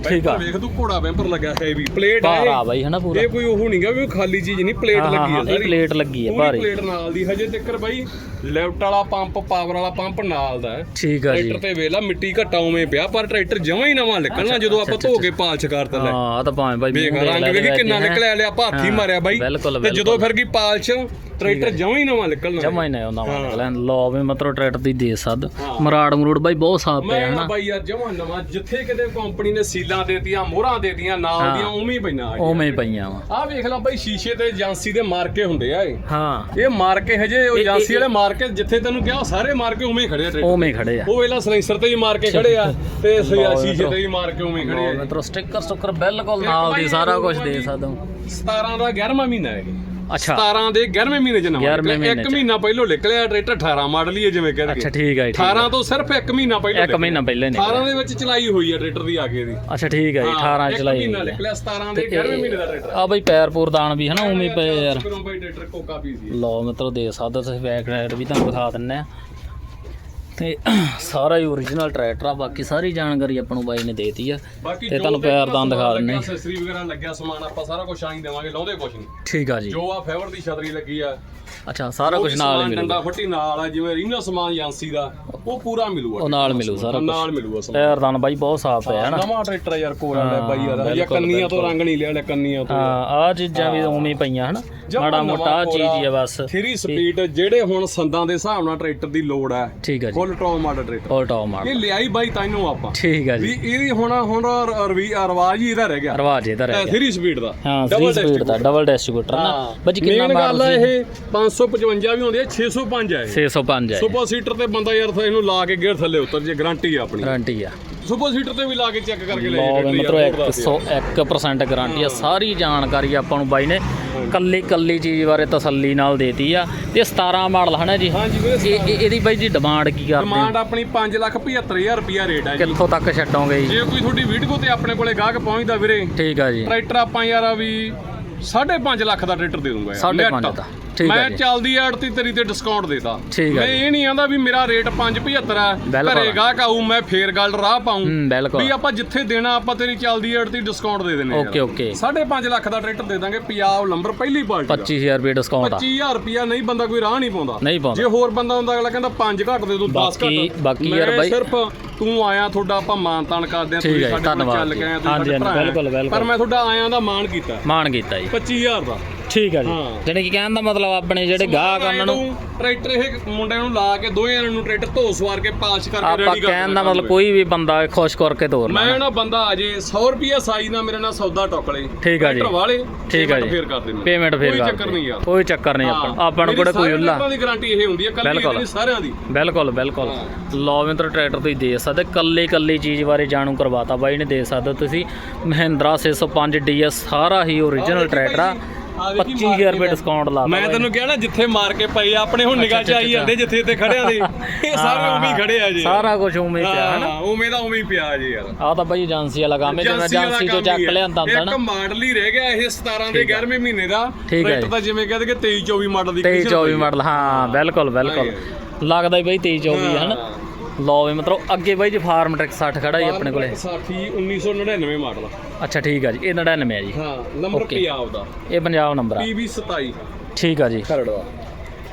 A: ਠੀਕ ਆ।
B: ਵੇਖ ਤੂੰ ਘੋੜਾ ਬੈਂਪਰ ਲੱਗਾ ਹੈ ਵੀ ਪਲੇਟ
A: ਭਾਰ
B: ਹੈ
A: ਬਾਈ ਹਨਾ ਪੂਰਾ।
B: ਇਹ ਕੋਈ ਉਹ ਨਹੀਂਗਾ ਵੀ ਖਾਲੀ ਚੀਜ਼ ਨਹੀਂ ਪਲੇਟ
A: ਹਾਂ,
B: ਲੱਗੀ
A: ਹਾਂ, ਇਹ ਪਲੇਟ ਲੱਗੀ
B: ਪੂਰੀ
A: ਭਾਰੀ।
B: ਪਲੇਟ ਨਾਲ ਦੀ। ਹਜੇ ਤੱਕਰ ਬਾਈ ਲੈਫਟ ਵਾਲਾ ਪੰਪ ਪਾਵਰ ਵਾਲਾ ਪੰਪ ਨਾਲ ਦਾ ਹੈ।
A: ਠੀਕ ਆ ਜੀ।
B: ਟਰੈਕਟਰ ਤੇ ਵੇਲਾ ਮਿੱਟੀ ਘਟਾ ਉਵੇਂ ਪਿਆ ਪਰ ਟਰੈਕਟਰ ਜਮਾਂ ਹੀ ਨਵਾਂ ਨਿਕਲਣਾ ਜਦੋਂ ਆਪਾਂ ਧੋ ਕੇ ਪਾਲਚ ਕਰਤਾ ਲੈ
A: ਹਾਂ ਆ ਤਾਂ ਭਾਵੇਂ ਬਾਈ
B: ਵੇਖ ਰੰਗ ਵੇਖੀ ਕਿੰਨਾ ਨਿਕਲਿਆ ਲਿਆ ਆਪਾਂ ਹੱਥੀ
A: ਹਾਂ,
B: ਮਾਰਿਆ ਬਾਈ। ਤੇ ਜਦੋਂ ਫਿਰ ਗਈ ਪਾਲਚ ਟਰੈਕਟਰ ਜਮਾਂ ਹੀ ਨਵਾਂ ਨਿਕਲਣਾ
A: ਜਮਾ ਹੀ ਆਉਂਦਾ ਮਤਲਬ ਲਓ ਵੀ ਮਤਲਬ ਟਰੈਕਟਰ ਦੀ ਦੇ ਸੱਦ। ਮਰਾੜ ਮਰੂੜ ਬਾਈ ਬਹੁਤ ਸਾਫ਼ ਪਿਆ ਹਨਾ?
B: ਬਾਈ ਯਾਰ ਜਮਾਂ ਨਵਾਂ ਜਿੱਥੇ ਕਿਤੇ ਕੰਪਨੀ ਨੇ ਸੀਲਾਂ ਦੇਤੀਆਂ ਮੋਹਰਾਂ ਦੇਤੀਆਂ ਨਾਲ ਦੀਆਂ ਉਵੇਂ ਹੀ ਪਈਆਂ ਆ
A: ਉਵੇਂ ਹੀ ਪਈਆਂ ਵਾ।
B: ਆਹ ਵੇਖ ਲੈ ਬਾਈ ਸ਼ੀਸ਼ੇ ਤੇ ਏਜੰਸੀ ਦੇ ਮਾਰਕੇ ਹੁੰਦੇ ਆ ਇਹ।
A: ਹਾਂ।
B: ਇਹ ਮਾਰਕੇ ਹਜੇ ਉਹ ਏਜੰਸੀ ਵਾਲੇ ਮਾਰਕੇ ਜਿੱਥੇ ਤੈਨੂੰ ਕਿਹਾ ਸਾਰੇ ਮਾਰਕੇ ਉਵੇਂ ਹੀ ਖੜੇ ਆ
A: ਉਵੇਂ ਹੀ ਖੜੇ ਆ।
B: ਉਹ ਵੇਲਾ ਸਲੈਂਸਰ ਤੇ ਵੀ ਮਾਰ ਕੇ ਖੜੇ ਆ ਤੇ ਸ਼ੀਸ਼ੇ ਤੇ ਵੀ ਮਾਰ ਕੇ ਉਵੇਂ ਖੜੇ ਆ।
A: ਮਤਲਬ ਸਟicker ਸਟੁੱਕਰ ਬਿਲਕੁਲ ਨਾਲ ਦੀ ਸਾਰਾ ਕੁਝ ਦੇ ਸਕਦਾ
B: 17 ਦਾ 11ਵਾਂ ਮਹੀਨਾ ਹੈ ਇਹ।
A: ਅੱਛਾ।
B: 17 ਦੇ 11ਵੇਂ ਮਹੀਨੇ ਚ ਨਵਾਂ
A: 11ਵੇਂ
B: ਨਿਕਲਿਆ। ਇੱਕ ਮਹੀਨਾ ਪਹਿਲਾਂ ਨਿਕਲਿਆ ਟਰੈਕਟਰ 18 ਮਾਡਲ ਹੀ ਹੈ ਜਿਵੇਂ ਕਹਿੰਦੇ
A: ਅੱਛਾ ਠੀਕ ਆ ਜੀ ਠੀਕ
B: 18 ਤੋਂ ਸਿਰਫ ਇੱਕ ਮਹੀਨਾ ਪਹਿਲਾਂ
A: ਇੱਕ ਮਹੀਨਾ ਪਹਿਲੇ ਨੇ
B: 18 ਦੇ ਵਿੱਚ ਚਲਾਈ ਹੋਈ ਹੈ ਟਰੈਕਟਰ ਦੀ ਆਗੇ ਦੀ
A: ਅੱਛਾ ਠੀਕ ਆ ਜੀ 18
B: ਇੱਕ
A: ਚਲਾਈ
B: ਮਹੀਨਾ
A: ਆ।
B: ਨਿਕਲਿਆ 17 ਦੇ 11ਵੇਂ ਮਹੀਨੇ ਦਾ ਟਰੈਕਟਰ।
A: ਆ ਬਈ ਪੈਰ ਪੂਰ ਦਾਣ ਵੀ ਹਨਾ ਉਵੇਂ ਹੀ ਪਏ ਯਾਰ।
B: ਕਰੋ ਬਾਈ ਟਰੈਕਟਰ ਕੋਕਾ ਪੀ ਸੀ।
A: ਲਓ ਮਤਲਬ ਦੇ ਸਕਦਾ ਤੁਸੀਂ ਬੈਕ ਰਾਈਡ ਵੀ ਤੁਹਾਨੂੰ ਦਿਖਾ ਦਿੰਨੇ ਆ। ਤੇ ਸਾਰਾ ਹੀ ਓਰੀਜਨਲ ਟਰੈਕਟਰ ਆ ਬਾਕੀ ਸਾਰੀ ਜਾਣਕਾਰੀ ਆਪਾਂ ਨੂੰ ਬਾਈ ਨੇ ਦੇਤੀ ਆ। ਤੇ ਤੁਹਾਨੂੰ ਪੈਰਦਾਨ ਦਿਖਾ ਦਿੰਨੇ
B: ਐਕਸੈਸਰੀ ਵਗੈਰਾ ਲੱਗਿਆ ਸਮਾਨ ਆਪਾਂ ਸਾਰਾ ਕੁਝ ਆਈ ਦੇਵਾਂਗੇ ਲਾਉਂਦੇ ਕੁਝ ਨਹੀਂ।
A: ਠੀਕ ਆ ਜੀ।
B: ਜੋ ਆ ਫੇਵਰ ਦੀ ਛਤਰੀ ਲੱਗੀ ਆ।
A: ਅੱਛਾ ਸਾਰਾ ਕੁਝ ਨਾਲ ਹੀ ਮਿਲੂਗਾ।
B: ਡੰਡਾ ਫੱਟੀ ਨਾਲ ਆ ਜਿਵੇਂ ਰੀਨਾ ਸਮਾਨ ਏਜੰਸੀ ਦਾ ਉਹ ਪੂਰਾ ਮਿਲੂਗਾ।
A: ਉਹ ਨਾਲ ਮਿਲੂ ਸਾਰਾ ਕੁਝ
B: ਨਾਲ ਮਿਲੂਗਾ ਸਮਾਨ।
A: ਪੈਰਦਾਨ ਬਾਈ ਬਹੁਤ ਸਾਫ਼ ਪਿਆ ਹਨਾ?
B: ਨਵਾਂ ਟਰੈਕਟਰ ਆ ਯਾਰ ਕੋਰਾ ਲੈ ਬਾਈ ਯਾਰ ਹਜੇ ਕੰਨੀਆਂ ਤੋਂ ਰੰਗ ਨਹੀਂ ਲਿਆ ਲੈ ਕੰਨੀਆਂ ਤੋਂ।
A: ਹਾਂ ਆ ਚੀਜ਼ਾਂ ਵੀ ਉਵੇਂ ਹੀ ਪਈਆਂ ਹਨਾ? ਮਾੜਾ ਮੋਟਾ ਚੀਜ਼ ਹੀ ਆ ਬਸ।
B: 3 ਸਪੀਡ ਜਿਹੜੇ ਹੁਣ ਸੰਦਾਂ ਦੇ ਹਿਸਾਬ ਨਾਲ ਟਰੈਕਟਰ ਦੀ ਲੋੜ ਹੈ
A: ਠੀਕ ਆ ਜੀ।
B: Full top model tractor.
A: ਹੋਰ ਟੌਪ
B: ਇਹ
A: ਮਾਡਲ
B: ਲਿਆਈ ਬਾਈ ਤੈਨੂੰ ਆਪਾਂ।
A: ਠੀਕ ਆ
B: ਵੀ
A: ਜੀ
B: ਇਹਦੀ ਹੁਣ ਹੁਣ ਰਵੀ ਰਵਾਜ ਹੀ ਇਹਦਾ ਰਹਿ ਗਿਆ।
A: ਰਵਾਜ ਇਹਦਾ ਰਹਿ ਗਿਆ।
B: 3 ਸਪੀਡ ਦਾ।
A: ਹਾਂ
B: Double
A: 3 ਸਪੀਡ ਦਾ ਡਬਲ ਡਿਸਟ੍ਰੀਬਿਊਟਰ ਨਾ। ਬਾਜੀ ਕਿੰਨਾ
B: ਮੇਨ ਗੱਲ ਇਹ 555 ਵੀ ਹੁੰਦੀ ਹੈ 605 ਹੈ ਇਹ।
A: 605 ਹੈ
B: ਸੁਪਰ ਸੀਟਰ ਤੇ ਬੰਦਾ ਯਾਰ ਇਹਨੂੰ ਲਾ ਕੇ ਗੇਅਰ ਥੱਲੇ ਉਤਰ ਜੇ ਗਾਰੰਟੀ ਆ ਆਪਣੀ।
A: ਗਾਰੰਟੀ ਆ।
B: ਸੁਪਰ ਸੀਟਰ ਤੇ ਵੀ ਲਾ ਕੇ ਚੈੱਕ ਕਰਕੇ ਲੈ
A: ਲਓ
B: ਜੇ
A: ਮਤਲਬ 101% ਗਾਰੰਟੀ ਆ। ਸਾਰੀ ਜਾਣਕਾਰੀ ਆਪਾਂ ਨੂੰ ਬਾਈ ਨੇ ਕੱਲੀ ਕੱਲੀ ਚੀਜ਼ ਬਾਰੇ ਤਸੱਲੀ ਨਾਲ ਦੇਤੀ ਆ। ਤੇ 17 ਮਾਡਲ ਹਨਾ ਜੀ? ਇਹ ਇਹ- ਇਹਦੀ ਬਾਈ ਜੀ ਡਿਮਾਂਡ ਕੀ ਕਰਦੇ?
B: ਡਿਮਾਂਡ ਆਪਣੀ 575000 ਰੁਪਿਆ ਰੇਟ ਹੈ ਜੀ।
A: ਕਿੱਥੋਂ ਤੱਕ ਛੱਡੋਗੇ ਜੀ?
B: ਜੇ ਕੋਈ ਤੁਹਾਡੀ ਵੀਡੀਓ ਤੇ ਆਪਣੇ ਕੋਲੇ ਗਾਹਕ ਪਹੁੰਚਦਾ ਵੀਰੇ
A: ਠੀਕ ਆ ਜੀ।
B: ਟਰੈਕਟਰ ਆਪਾਂ ਯਾਰ ਆ ਵੀ 5.5 ਲੱਖ ਦਾ ਟਰੈਕਟਰ ਦੇ ਦੂੰਗਾ ਯਾਰ
A: ਸਾਢੇ ਪੰਜ
B: net।
A: ਦਾ, ਠੀਕ ਆ
B: ਮੈਂ
A: ਜੀ।
B: ਚੱਲਦੀ ਆੜਤੀ ਤੇਰੀ ਤੇ ਡਿਸਕਾਊਂਟ ਦੇਤਾ।
A: ਠੀਕ ਆ
B: ਮੈਂ। ਇਹ ਨਹੀਂ ਆਂਦਾ ਵੀ ਮੇਰਾ ਰੇਟ 5.75 ਹੈ
A: ਬਿਲਕੁਲ।
B: ਘਰੇ ਗਾਹਕ ਆਊ ਮੈਂ ਫੇਰ ਗੱਲ ਰਾਹ ਪਾਉਂ
A: ਹੂੰ ਬਿਲਕੁਲ।
B: ਵੀ ਆਪਾਂ ਜਿੱਥੇ ਦੇਣਾ ਆਪਾਂ ਤੇਰੀ ਚੱਲਦੀ ਆੜਤੀ ਡਿਸਕਾਊਂਟ ਦੇ ਦਿੰਨੇ
A: ਓਕੇ ਓਕੇ।
B: 5.5 ਲੱਖ ਦਾ ਟਰੈਕਟਰ ਦੇ ਦਾਂਗੇ ਪੰਜਾਬ ਨੰਬਰ ਪਹਿਲੀ ਪਾਰਟੀ ਦਾ।
A: 25000 ਰੁਪਏ ਡਿਸਕਾਊਂਟ ਆ।
B: 25000 ਰੁਪਿਆ ਨਹੀਂ ਬੰਦਾ ਕੋਈ ਰਾਹ ਨਹੀਂ ਪਾਉਂਦਾ।
A: ਨਹੀਂ ਪਾਉਂਦਾ।
B: ਜੇ ਹੋਰ ਬੰਦਾ ਹੁੰਦਾ ਅਗਲਾ ਕਹਿੰਦਾ 5 ਘੱਟ ਦੇ ਦੂੰ 10
A: ਬਾਕੀ-
B: ਘੱਟ।
A: ਬਾਕੀ
B: ਮੈਂ
A: ਯਾਰ ਬਾਈ-
B: ਸਿਰਫ ਤੂੰ ਆਇਆ ਤੁਹਾਡਾ ਆਪਾਂ ਮਾਨ ਤਾਨ ਕਰਦੇ ਆ
A: ਠੀਕ ਹੈ ਜੀ, ਧੰਨਵਾਦ
B: ਚੱਲ
A: ਜੀ।
B: ਕੇ ਆਇਆ ਤੁਸੀਂ
A: ਹਾਂਜੀ,
B: ਸਾਡੇ
A: ਹਾਂਜੀ,
B: ਭਰਾ ਆ।
A: ਬਿਲਕੁਲ, ਬਿਲਕੁਲ।
B: ਪਰ ਮੈਂ ਤੁਹਾਡਾ ਆਇਆਂ ਦਾ ਮਾਣ ਕੀਤਾ।
A: ਮਾਨ ਕੀਤਾ ਜੀ।
B: 25000 ਦਾ।
A: ਠੀਕ ਆ ਜੀ।
B: ਹਾਂ।
A: ਜਾਣੀ ਕਿ ਕਹਿਣ ਦਾ ਮਤਲਬ ਆਪਣੇ ਜਿਹੜੇ ਗਾਹਕ ਆ ਉਹਨਾਂ ਨੂੰ
B: ਟਰੈਕਟਰ ਇਹ ਮੁੰਡਿਆਂ ਨੂੰ ਲਾ ਕੇ ਦੋਵੇਂ ਜਣਿਆਂ ਨੂੰ ਟਰੈਕਟਰ ਧੋ ਸਵਾਰ ਕੇ ਪਾਲਿਸ਼ ਕਰਕੇ
A: ਆਪਾਂ
B: ਰੈਡੀ ਕਰ
A: ਕਹਿਣ ਦਾ ਮਤਲਬ ਕੋਈ ਵੀ ਬੰਦਾ ਖੁਸ਼ ਕਰਕੇ ਤੋਰ
B: ਮੈਂ
A: ਲੈਣਾ
B: ਨਾ ਬੰਦਾ ਆ ਜੇ 100 ਰੁਪਿਆ ਸਾਈ ਨਾਲ ਮੇਰੇ ਨਾਲ ਸੌਦਾ ਟੁੱਕ ਲੈ।
A: ਠੀਕ ਆ ਜੀ।
B: ਟਰੈਕਟਰ ਵਾਲੇ
A: ਠੀਕ ਆ ਜੀ।
B: ਫੇਰ ਕਰ ਦੇ ਮੈਨੂੰ।
A: ਪੇਮੈਂਟ ਫੇਰ
B: ਕੋਈ
A: ਕਰ
B: ਚੱਕਰ
A: ਦਿਓ।
B: ਨਹੀਂ ਯਾਰ
A: ਕੋਈ ਚੱਕਰ ਨਹੀਂ ਆਪਾਂ ਆਪਾਂ ਨੂੰ
B: ਮੇਰੀ
A: ਕਿਹੜਾ ਕੋਈ ਉੱਲਾ
B: ਟਰੈਕਟਰਾਂ ਦੀ ਗਾਰੰਟੀ ਇਹ ਹੁੰਦੀ ਹੈ ਕੱਲੀ
A: ਬਿਲਕੁਲ।
B: ਇਹਦੀ ਸਾਰਿਆਂ ਦੀ।
A: ਬਿਲਕੁਲ ਬਿਲਕੁਲ। ਲੋ ਮਿੱਤਰ ਟਰੈਕਟਰ ਤੁਸੀਂ ਦੇ ਸਕਦੇ। ਕੱਲੀ ਕੱਲੀ ਚੀਜ਼ ਬਾਰੇ ਜਾਣੂ ਕਰਵਾਤਾ ਬਾਈ ਨੇ ਦੇ ਸਕਦੇ ਹੋ ਤੁਸੀਂ। ਮਹਿੰਦਰਾ 605 ਡੀਐਸ ਸਾਰਾ ਹੀ ਓਰੀਜਨਲ ਟਰੈਕਟਰ ਆ। 25000 ਰੁਪਏ ਡਿਸਕਾਊਂਟ ਲਾ
B: ਮੈਂ ਤੈਨੂੰ ਕਿਹਾ ਨਾ ਜਿੱਥੇ ਮਾਰ ਕੇ ਆ, ਆਪਣੇ ਹੁਣ ਨਿਗਾਹ ਚ ਆਈ ਜਾਂਦੇ ਜਿੱਥੇ ਇੱਥੇ ਖੜਿਆ ਦੇ। ਇਹ ਸਾਰੇ ਉਵੇਂ ਹੀ ਖੜੇ ਆ ਜੀ।
A: ਸਾਰਾ ਕੁਝ ਉਵੇਂ ਹੀ ਪਿਆ ਹਨਾ?
B: ਹਾਂ ਉਵੇਂ ਦਾ ਉਵੇਂ ਹੀ ਪਿਆ ਜੀ ਯਾਰ।
A: ਆ ਤਾਂ ਬਾਈ ਏਜੰਸੀ ਵਾਲਾ ਕੰਮ ਹੈ ਜਿਵੇਂ
B: ਏਜੰਸੀ
A: ਤੋਂ ਚੱਕ। ਲਿਆਂਦਾ ਹੁੰਦਾ
B: ਇੱਕ
A: ਨਾ।
B: ਮਾਡਲ ਹੀ ਰਹਿ ਗਿਆ ਇਹ 17 ਦੇ 11ਵੇਂ ਮਹੀਨੇ ਦਾ।
A: ਠੀਕ ਹੈ
B: ਟਰੈਕਟਰ। ਤਾਂ ਜਿਵੇਂ ਕਹਿੰਦੇ ਕਿ 23 24 ਮਾਡਲ ਦੀ
A: 23
B: condition
A: 24
B: ਹੋਈ
A: ਮਾਡਲ ਹਾਂ ਬਿਲਕੁਲ ਬਿਲਕੁਲ। ਲੱਗਦਾ ਹੀ ਬਾਈ 23 24 ਹੈ। ਹਨਾ? ਲੋ ਵੀ ਮਤਲਬ ਅੱਗੇ ਬਾਈ ਜੀ ਫਾਰਮ ਟਰੈਕ 60 ਖੜਾ ਜੀ ਆਪਣੇ ਕੋਲੇ।
B: 60 1999 ਮਾਡਲ
A: ਅੱਛਾ ਠੀਕ ਆ ਜੀ ਇਹ 99 ਹੈ ਜੀ।
B: ਹਾਂ ਨੰਬਰ. ਪੰਜਾਬ ਦਾ
A: ਇਹ ਪੰਜਾਬ ਨੰਬਰ ਆ।
B: PB 27
A: ਠੀਕ ਆ ਜੀ।
B: ਖਰੜਵਾ।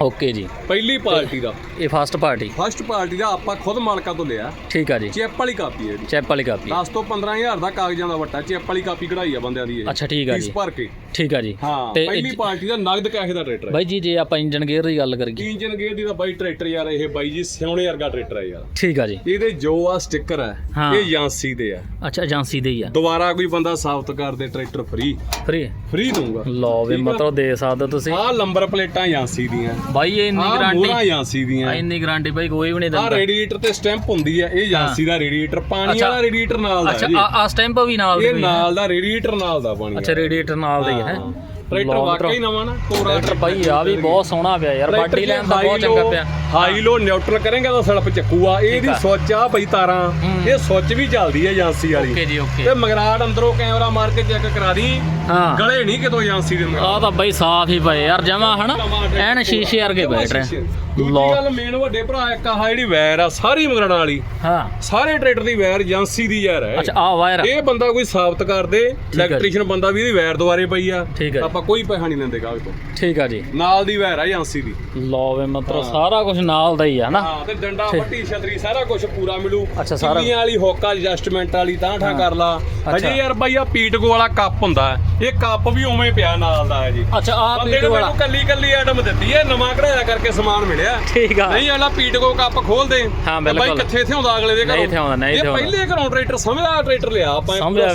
A: ਓਕੇ ਜੀ।
B: ਪਹਿਲੀ ਪਾਰਟੀ ਦਾ।
A: ਇਹ ਫਸਟ ਪਾਰਟੀ।
B: ਫਸਟ ਪਾਰਟੀ ਦਾ ਆਪਾਂ ਖੁਦ ਮਾਲਕਾਂ ਤੋਂ ਲਿਆ।
A: ਠੀਕ ਆ ਜੀ।
B: ਚੈਪ ਵਾਲੀ ਕਾਪੀ ਹੈ ਇਹਦੀ।
A: ਚੈਪ ਵਾਲੀ ਕਾਪੀ।
B: 10 ਤੋਂ 15000 ਦਾ ਕਾਗਜ਼ਾਂ ਦਾ ਵੱਟਾ ਚੈਪ ਵਾਲੀ ਕਾਪੀ ਕਢਾਈ ਆ ਬੰਦਿਆਂ ਦੀ ਇਹ।
A: ਅੱਛਾ ਠੀਕ ਆ ਜੀ।
B: ਭਰ ਕੇ।
A: ਠੀਕ ਆ ਜੀ।
B: ਹਾਂ
A: ਤੇ
B: ਪਹਿਲੀ ਪਾਰਟੀ ਦਾ ਨਗਦ ਕੈਸ਼ ਦਾ ਟਰੈਕਟਰ ਹੈ।
A: ਬਾਈ ਜੀ ਜੇ ਆਪਾਂ ਇੰਜਨ ਗੇਅਰ ਦੀ ਗੱਲ ਕਰੀਏ।
B: ਇੰਜਨ ਗੇਅਰ ਦੀ ਤਾਂ ਬਾਈ ਟਰੈਕਟਰ ਯਾਰ ਇਹ ਬਾਈ ਜੀ ਸਿਉਣੇ ਵਰਗਾ ਟਰੈਕਟਰ ਹੈ ਯਾਰ।
A: ਠੀਕ ਆ ਜੀ।
B: ਇਹਦੇ ਜੋ ਆ ਸਟicker ਹੈ। ਇਹ ਏਜੰਸੀ ਦੇ ਆ।
A: ਅੱਛਾ ਏਜੰਸੀ ਦੇ ਹੀ ਆ।
B: ਦੁਬਾਰਾ ਕੋਈ ਬੰਦਾ ਸਾਬਤ ਕਰ ਦੇ ਟਰੈਕਟਰ ਫ੍ਰੀ
A: ਫਰੀ
B: ਫ੍ਰੀ ਦਊਂਗਾ।
A: ਲੋ ਵੀ
B: ਆ।
A: ਮਤਲਬ ਦੇ ਸਕਦੇ ਤੁਸੀਂ।
B: ਆਹ ਨੰਬਰ ਪਲੇਟਾਂ ਏਜੰਸੀ ਦੀਆਂ।
A: ਬਾਈ ਇਹ ਇੰਨੀ
B: ਆਹ ਮੋਹਰਾਂ
A: ਗਾਰੰਟੀ
B: ਏਜੰਸੀ ਦੀਆਂ।
A: ਇੰਨੀ ਗਾਰੰਟੀ ਬਾਈ ਕੋਈ ਵੀ ਨਹੀਂ ਦਿੰਦਾ।
B: ਰੇਡੀਏਟਰ ਤੇ ਸਟੈਂਪ ਹੁੰਦੀ ਹੈ ਇਹ ਏਜੰਸੀ ਦਾ ਰੇਡੀਏਟਰ ਪਾਣੀ। ਵਾਲਾ ਰੇਡੀਏਟਰ ਨਾਲ ਦਾ
A: ਅੱਛਾ ਆ ਆ ਸਟੈਂਪ ਵੀ ਨਾਲ
B: ਇਹ
A: ਦੀ
B: ਨਾਲ ਦਾ ਰੇਡੀਏਟਰ ਨਾਲ ਦਾ ਪਾਣੀ
A: ਅੱਛਾ ਰੇਡੀਏਟਰ ਨਾਲ ਦਾ ਹੀ ਹੈ
B: ਟਰੈਕਟਰ ਵਾਕਈ ਨਵਾਂ ਨਾ ਕੋਰਾ
A: ਟਰੈਕਟਰ ਬਾਈ ਆ ਵੀ ਬਹੁਤ ਸੋਹਣਾ ਪਿਆ ਯਾਰ ਬਾਡੀ ਲੈਣ ਦਾ ਬਹੁਤ ਚੰਗਾ ਪਿਆ।
B: ਹਾਈ ਲੋ ਨਿਊਟਰਲ ਕਰੇਗਾ ਤਾਂ ਸੜਪ ਇਹਦੀ
A: ਆ।
B: ਸੁੱਚ ਆ ਬਈ ਤਾਰਾਂ। ਇਹ ਸੁੱਚ ਵੀ ਚੱਲਦੀ ਹੈ ਏਜੰਸੀ ਵਾਲੀ।
A: ਓਕੇ ਜੀ ਓਕੇ।
B: ਤੇ ਮਗਰਾੜ ਅੰਦਰੋਂ ਕੈਮਰਾ ਮਾਰ ਕੇ ਚੈੱਕ ਕਰਾ ਦੀ।
A: ਹਾਂ।
B: ਗਲੇ ਨਹੀਂ ਕਿਤੋਂ ਏਜੰਸੀ ਦੇ ਅੰਦਰ।
A: ਆ ਤਾਂ ਬਾਈ ਸਾਫ਼ ਹੀ ਪਏ ਯਾਰ ਜਮਾ ਹਨਾ? ਐਨ ਸ਼ੀਸ਼ੇ ਵਰਗੇ ਬੈਠ ਰਹੇ।
B: ਦੂਜੀ ਗੱਲ ਮੇਨ ਵੱਡੇ ਭਰਾ ਇੱਕ ਆਹ ਜਿਹੜੀ ਵੈਰ ਆ ਸਾਰੀ ਮਗਰਾੜਾਂ ਵਾਲੀ।
A: ਹਾਂ।
B: ਸਾਰੇ ਟਰੈਕਟਰ ਦੀ ਵੈਰ ਏਜੰਸੀ ਦੀ ਯਾਰ ਹੈ
A: ਅੱਛਾ ਆ। ਵਾਇਰ
B: ਇਹ ਬੰਦਾ ਕੋਈ ਸਾਬਤ ਕਰ ਦੇ। ਇਲੈਕਟ੍ਰੀਸ਼ੀਅਨ ਬੰਦਾ ਵੀ ਇਹਦੀ ਵੈਰ ਦੁਆਰੇ ਪਈ ਆ।
A: ਜੀ।
B: ਆਪਾਂ ਕੋਈ ਪੈਸਾ ਨਹੀਂ ਲੈਂਦੇ ਕਾਗਜ਼ ਤੋਂ।
A: ਠੀਕ ਆ ਜੀ।
B: ਨਾਲ ਦੀ ਵੈਰ ਆ ਏਜੰਸੀ ਦੀ।
A: ਲੋ ਵੇ ਮਤਲਬ ਸਾਰਾ ਕੁਝ ਨਾਲ ਦਾ ਹੀ ਆ ਹਨਾ?
B: ਹਾਂ ਤੇ ਡੰਡਾ ਪੱਟੀ ਛਤਰੀ ਸਾਰਾ ਕੁਝ ਪੂਰਾ ਮਿਲੂ।
A: ਅੱਛਾ, ਸਾਰਾ-
B: ਵਾਲੀ ਹੋਕਾ ਐਡਜਸਟਮੈਂਟ ਵਾਲੀ ਤਾਂ ਠਾ ਕਰ ਲਾ। ਅਜੇ ਯਾਰ ਬਾਈ ਆ ਪੀਟਗੋ ਵਾਲਾ ਕੱਪ ਹੁੰਦਾ। ਇਹ ਕੱਪ ਵੀ ਉਵੇਂ ਪਿਆ ਨਾਲ ਦਾ ਹੈ ਜੀ।
A: ਅੱਛਾ ਆ
B: ਬੰਦੇ
A: ਪੀਟੂ
B: ਨੇ
A: ਵਾਲਾ
B: ਮੈਨੂੰ ਕੱਲੀ ਕੱਲੀ ਆਈਟਮ ਦਿੱਤੀ ਹੈ ਨਵਾਂ ਕਢਾਇਆ ਕਰਕੇ ਸਮਾਨ ਮਿਲਿਆ।
A: ਠੀਕ ਆ।
B: ਨਹੀਂ ਆਲਾ ਪੀਟਗੋ ਕੱਪ ਖੋਲ ਦੇ।
A: ਹਾਂ,
B: ਤੇ ਬਾਈ
A: ਬਿਲਕੁਲ।
B: ਕਿੱਥੇ ਇੱਥੇ ਆਉਂਦਾ ਅਗਲੇ ਦੇ ਘਰੋਂ?
A: ਨਹੀਂ ਇੱਥੇ ਆਉਂਦਾ, ਨਹੀਂ
B: ਇਹ। ਪਹਿਲੇ ਘਰੋਂ ਟਰੈਕਟਰ ਸਮਝਿਆ ਟਰੈਕਟਰ ਲਿਆ ਆਪਾਂ
A: ਸਮਝਿਆ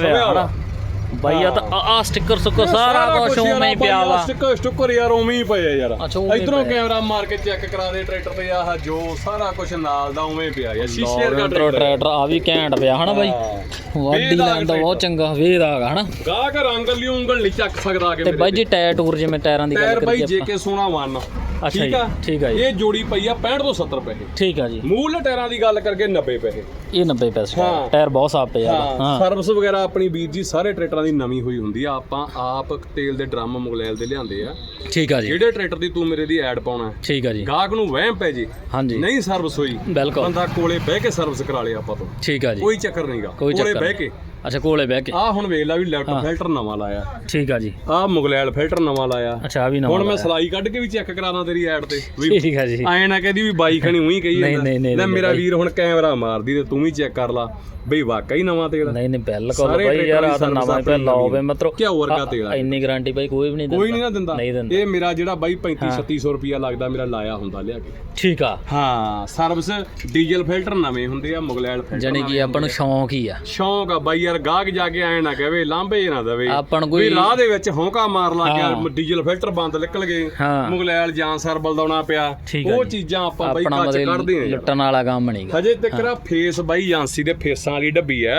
A: ਬਾਈ ਆ ਤਾਂ ਆ ਸਟicker ਸੁੱਕਰ ਸਾਰਾ ਕੁਝ ਉਵੇਂ ਹੀ ਪਿਆ ਵਾ।
B: ਸਟicker ਸਟੁੱਕਰ ਯਾਰ ਉਵੇਂ ਹੀ ਪਏ ਆ ਯਾਰ। ਇਧਰੋਂ। ਕੈਮਰਾ ਮਾਰ ਕੇ ਚੈੱਕ ਕਰਾ ਦੇ ਟਰੈਕਟਰ ਤੇ ਆਹ ਜੋ ਸਾਰਾ ਕੁਝ ਨਾਲ ਦਾ ਉਵੇਂ ਪਿਆ ਯਾਰ ਸ਼ੀਸ਼ੇ
A: ਮਤਲਬ
B: ਟਰੈਕਟਰ
A: ਟਰੈਕਟਰ ਆ ਵੀ ਘੈਂਟ ਪਿਆ ਹਨਾ ਬਾਈ? ਵਾਡੀ ਲੈਣ ਦਾ ਬਹੁਤ ਚੰਗਾ ਵੇਦ ਆਗਾ ਹਨਾ?
B: ਗਾਹ ਕੇ ਰੰਗ ਲਈ ਉਂਗਲ ਨਹੀਂ ਚੱਕ ਸਕਦਾ ਕਿ
A: ਤੇ ਬਾਈ ਜੀ ਟਾਇਰ ਟੂਰ ਜਿਵੇਂ ਟਾਇਰਾਂ ਦੀ ਗੱਲ
B: ਟਾਇਰ ਬਾਈ
A: ਕਰੀਏ
B: ਜੇ
A: ਆਪਾਂ
B: ਕੇ ਸੋਨਾ ਵਨ।
A: ਅੱਛਾ
B: ਠੀਕ
A: ਜੀ,
B: ਆ?
A: ਠੀਕ ਆ ਜੀ।
B: ਇਹ ਜੋੜੀ ਪਈ ਆ 65 ਤੋਂ 70 ਪੈਸੇ।
A: ਠੀਕ ਆ ਜੀ।
B: ਮੂਲ ਟਾਇਰਾਂ ਦੀ ਗੱਲ ਕਰਕੇ 90 ਪੈਸੇ।
A: ਇਹ 90 ਪੈਸੇ। ਟਾਇਰ ਬਹੁਤ ਸਾਫ਼ ਪਿਆ
B: ਹਾਂ ਸਰਵਿਸ ਵਗੈਰਾ ਆਪਣੀ ਵੀਰ ਜੀ ਸਾਰੇ ਟਰੈਕਟਰਾਂ ਦੀ ਨਵੀਂ ਹੋਈ ਹੁੰਦੀ ਆ ਆਪਾਂ ਆਪ ਤੇਲ ਦੇ ਡਰਮ ਮੁਗਲੈਲ ਦੇ ਲਿਆਂਦੇ ਆ।
A: ਠੀਕ ਆ ਜੀ।
B: ਜਿਹੜੇ ਟਰੈਕਟਰ ਦੀ ਤੂੰ ਮੇਰੇ ਦੀ ਐਡ ਪਾਉਣਾ ਹੈ,
A: ਠੀਕ ਆ ਜੀ।
B: ਗਾਹਕ ਨੂੰ ਵਹਿਮ ਪੈ ਜੇ।
A: ਹਾਂਜੀ।
B: ਨਹੀਂ ਸਰਵਿਸ ਹੋਈ।
A: ਬਿਲਕੁਲ।
B: ਬੰਦਾ ਕੋਲੇ ਬਹਿ ਕੇ ਸਰਵਿਸ ਕਰਾ ਲਿਆ ਆਪਾਂ ਤੋਂ।
A: ਠੀਕ ਆ ਜੀ।
B: ਕੋਈ ਚੱਕਰ ਨਹੀਂਗਾ।
A: ਕੋਈ
B: ਕੋਲੇ
A: ਚੱਕਰ
B: ਬਹਿ। ਕੇ।
A: ਅੱਛਾ ਕੋਲੇ ਬਹਿ ਕੇ।
B: ਆ ਹੁਣ ਵੇਖ ਲੈ ਵੀ ਲੈਫਟ ਫਿਲਟਰ ਨਵਾਂ ਲਾਇਆ।
A: ਠੀਕ ਆ ਜੀ।
B: ਆ ਮੁਗਲੈਲ ਫਿਲਟਰ ਨਵਾਂ ਲਾਇਆ।
A: ਅੱਛਾ ਆ ਵੀ ਨਾ
B: ਹੁਣ ਮੈਂ ਸਲਾਈ ਕੱਢ ਕੇ ਵੀ ਚੈੱਕ ਕਰਾਣਾ ਤੇਰੀ ਐਡ ਤੇ।
A: ਠੀਕ ਆ ਜੀ।
B: ਐ ਨਾ ਕਹਦੀ ਵੀ ਬਾਈ ਖਣੀ ਉਹੀ ਕਹੀ
A: ਨਹੀਂ,
B: ਜਾਂਦਾ।
A: ਨਹੀਂ, ਨਹੀਂ,
B: ਲੈ ਮੇਰਾ
A: ਬਾਈ।
B: ਵੀਰ ਹੁਣ ਕੈਮਰਾ ਮਾਰਦੀ ਤੇ ਤੂੰ ਵੀ ਚੈੱਕ ਕਰ ਲਾ। ਬਈ ਵਾਕਈ ਨਵਾਂ ਤੇਲ
A: ਨਹੀਂ ਨਹੀਂ ਬਿਲਕੁਲ ਬਾਈ ਯਾਰ ਆ ਤਾਂ ਨਵਾਂ ਪਿਆ ਲਾਓ ਵੇ
B: ਆਪਣੀ
A: ਮਤਲਬ
B: ਘਿਓ ਵਰਗਾ ਤੇਲ।
A: ਇੰਨੀ ਗਾਰੰਟੀ ਬਾਈ ਕੋਈ ਵੀ ਨਹੀਂ
B: ਕੋਈ ਨਹੀਂ
A: ਦਿੰਦਾ
B: ਨਾ ਦਿੰਦਾ।
A: ਨਹੀਂ ਦਿੰਦਾ।
B: ਇਹ ਮੇਰਾ ਜਿਹੜਾ ਬਾਈ 35 3600 ਰੁਪਿਆ ਲੱਗਦਾ ਮੇਰਾ ਲਾਇਆ ਹੁੰਦਾ ਲਿਆ ਕੇ।
A: ਠੀਕ ਆ।
B: ਹਾਂ ਸਰਵਿਸ ਡੀਜ਼ਲ ਫਿਲਟਰ ਨਵੇਂ ਹੁੰਦੇ ਆ ਮੁਗਲੈਲ ਫਿਲਟਰ
A: ਜਾਣੀ ਕਿ ਆਪਾਂ ਨੂੰ ਸ਼ੌਂਕ ਹੀ ਆ।
B: ਸ਼ੌਂਕ ਆ ਬਾਈ ਯਾਰ ਗਾਹਕ ਜਾ ਕੇ ਐ ਨਾ ਕਹਵੇ ਲਾਂਭੇ ਨਾ ਦਵੇ
A: ਆਪਾਂ ਨੂੰ
B: ਵੀ
A: ਕੋਈ
B: ਰਾਹ ਦੇ ਵਿੱਚ ਹੌਂਕਾ ਮਾਰ ਲਾ। ਗਿਆ ਡੀਜ਼ਲ ਫਿਲਟਰ ਬੰਦ ਨਿਕਲ ਗਏ ਮੁਗਲੈਲ ਜਾਂ ਸਰ ਬਲਦਾਉਣਾ ਪਿਆ
A: ਆ
B: ਉਹ। ਚੀਜ਼ਾਂ ਆਪਾਂ ਬਾਈ
A: ਆਪਣਾ
B: ਕੱਚ ਕੱਢਦੇ ਆ ਯਾਰ।
A: ਲੁੱਟਣ ਵਾਲਾ ਕੰਮ ਨਹੀਂਗਾ
B: ਹਜੇ ਤੱਕ ਰਾ ਫੇਸ ਬਾਈ ਏਜੰਸੀ ਦੇ ਫੇਸਾਂ ਵਾਲੀ ਡੱਬੀ ਐ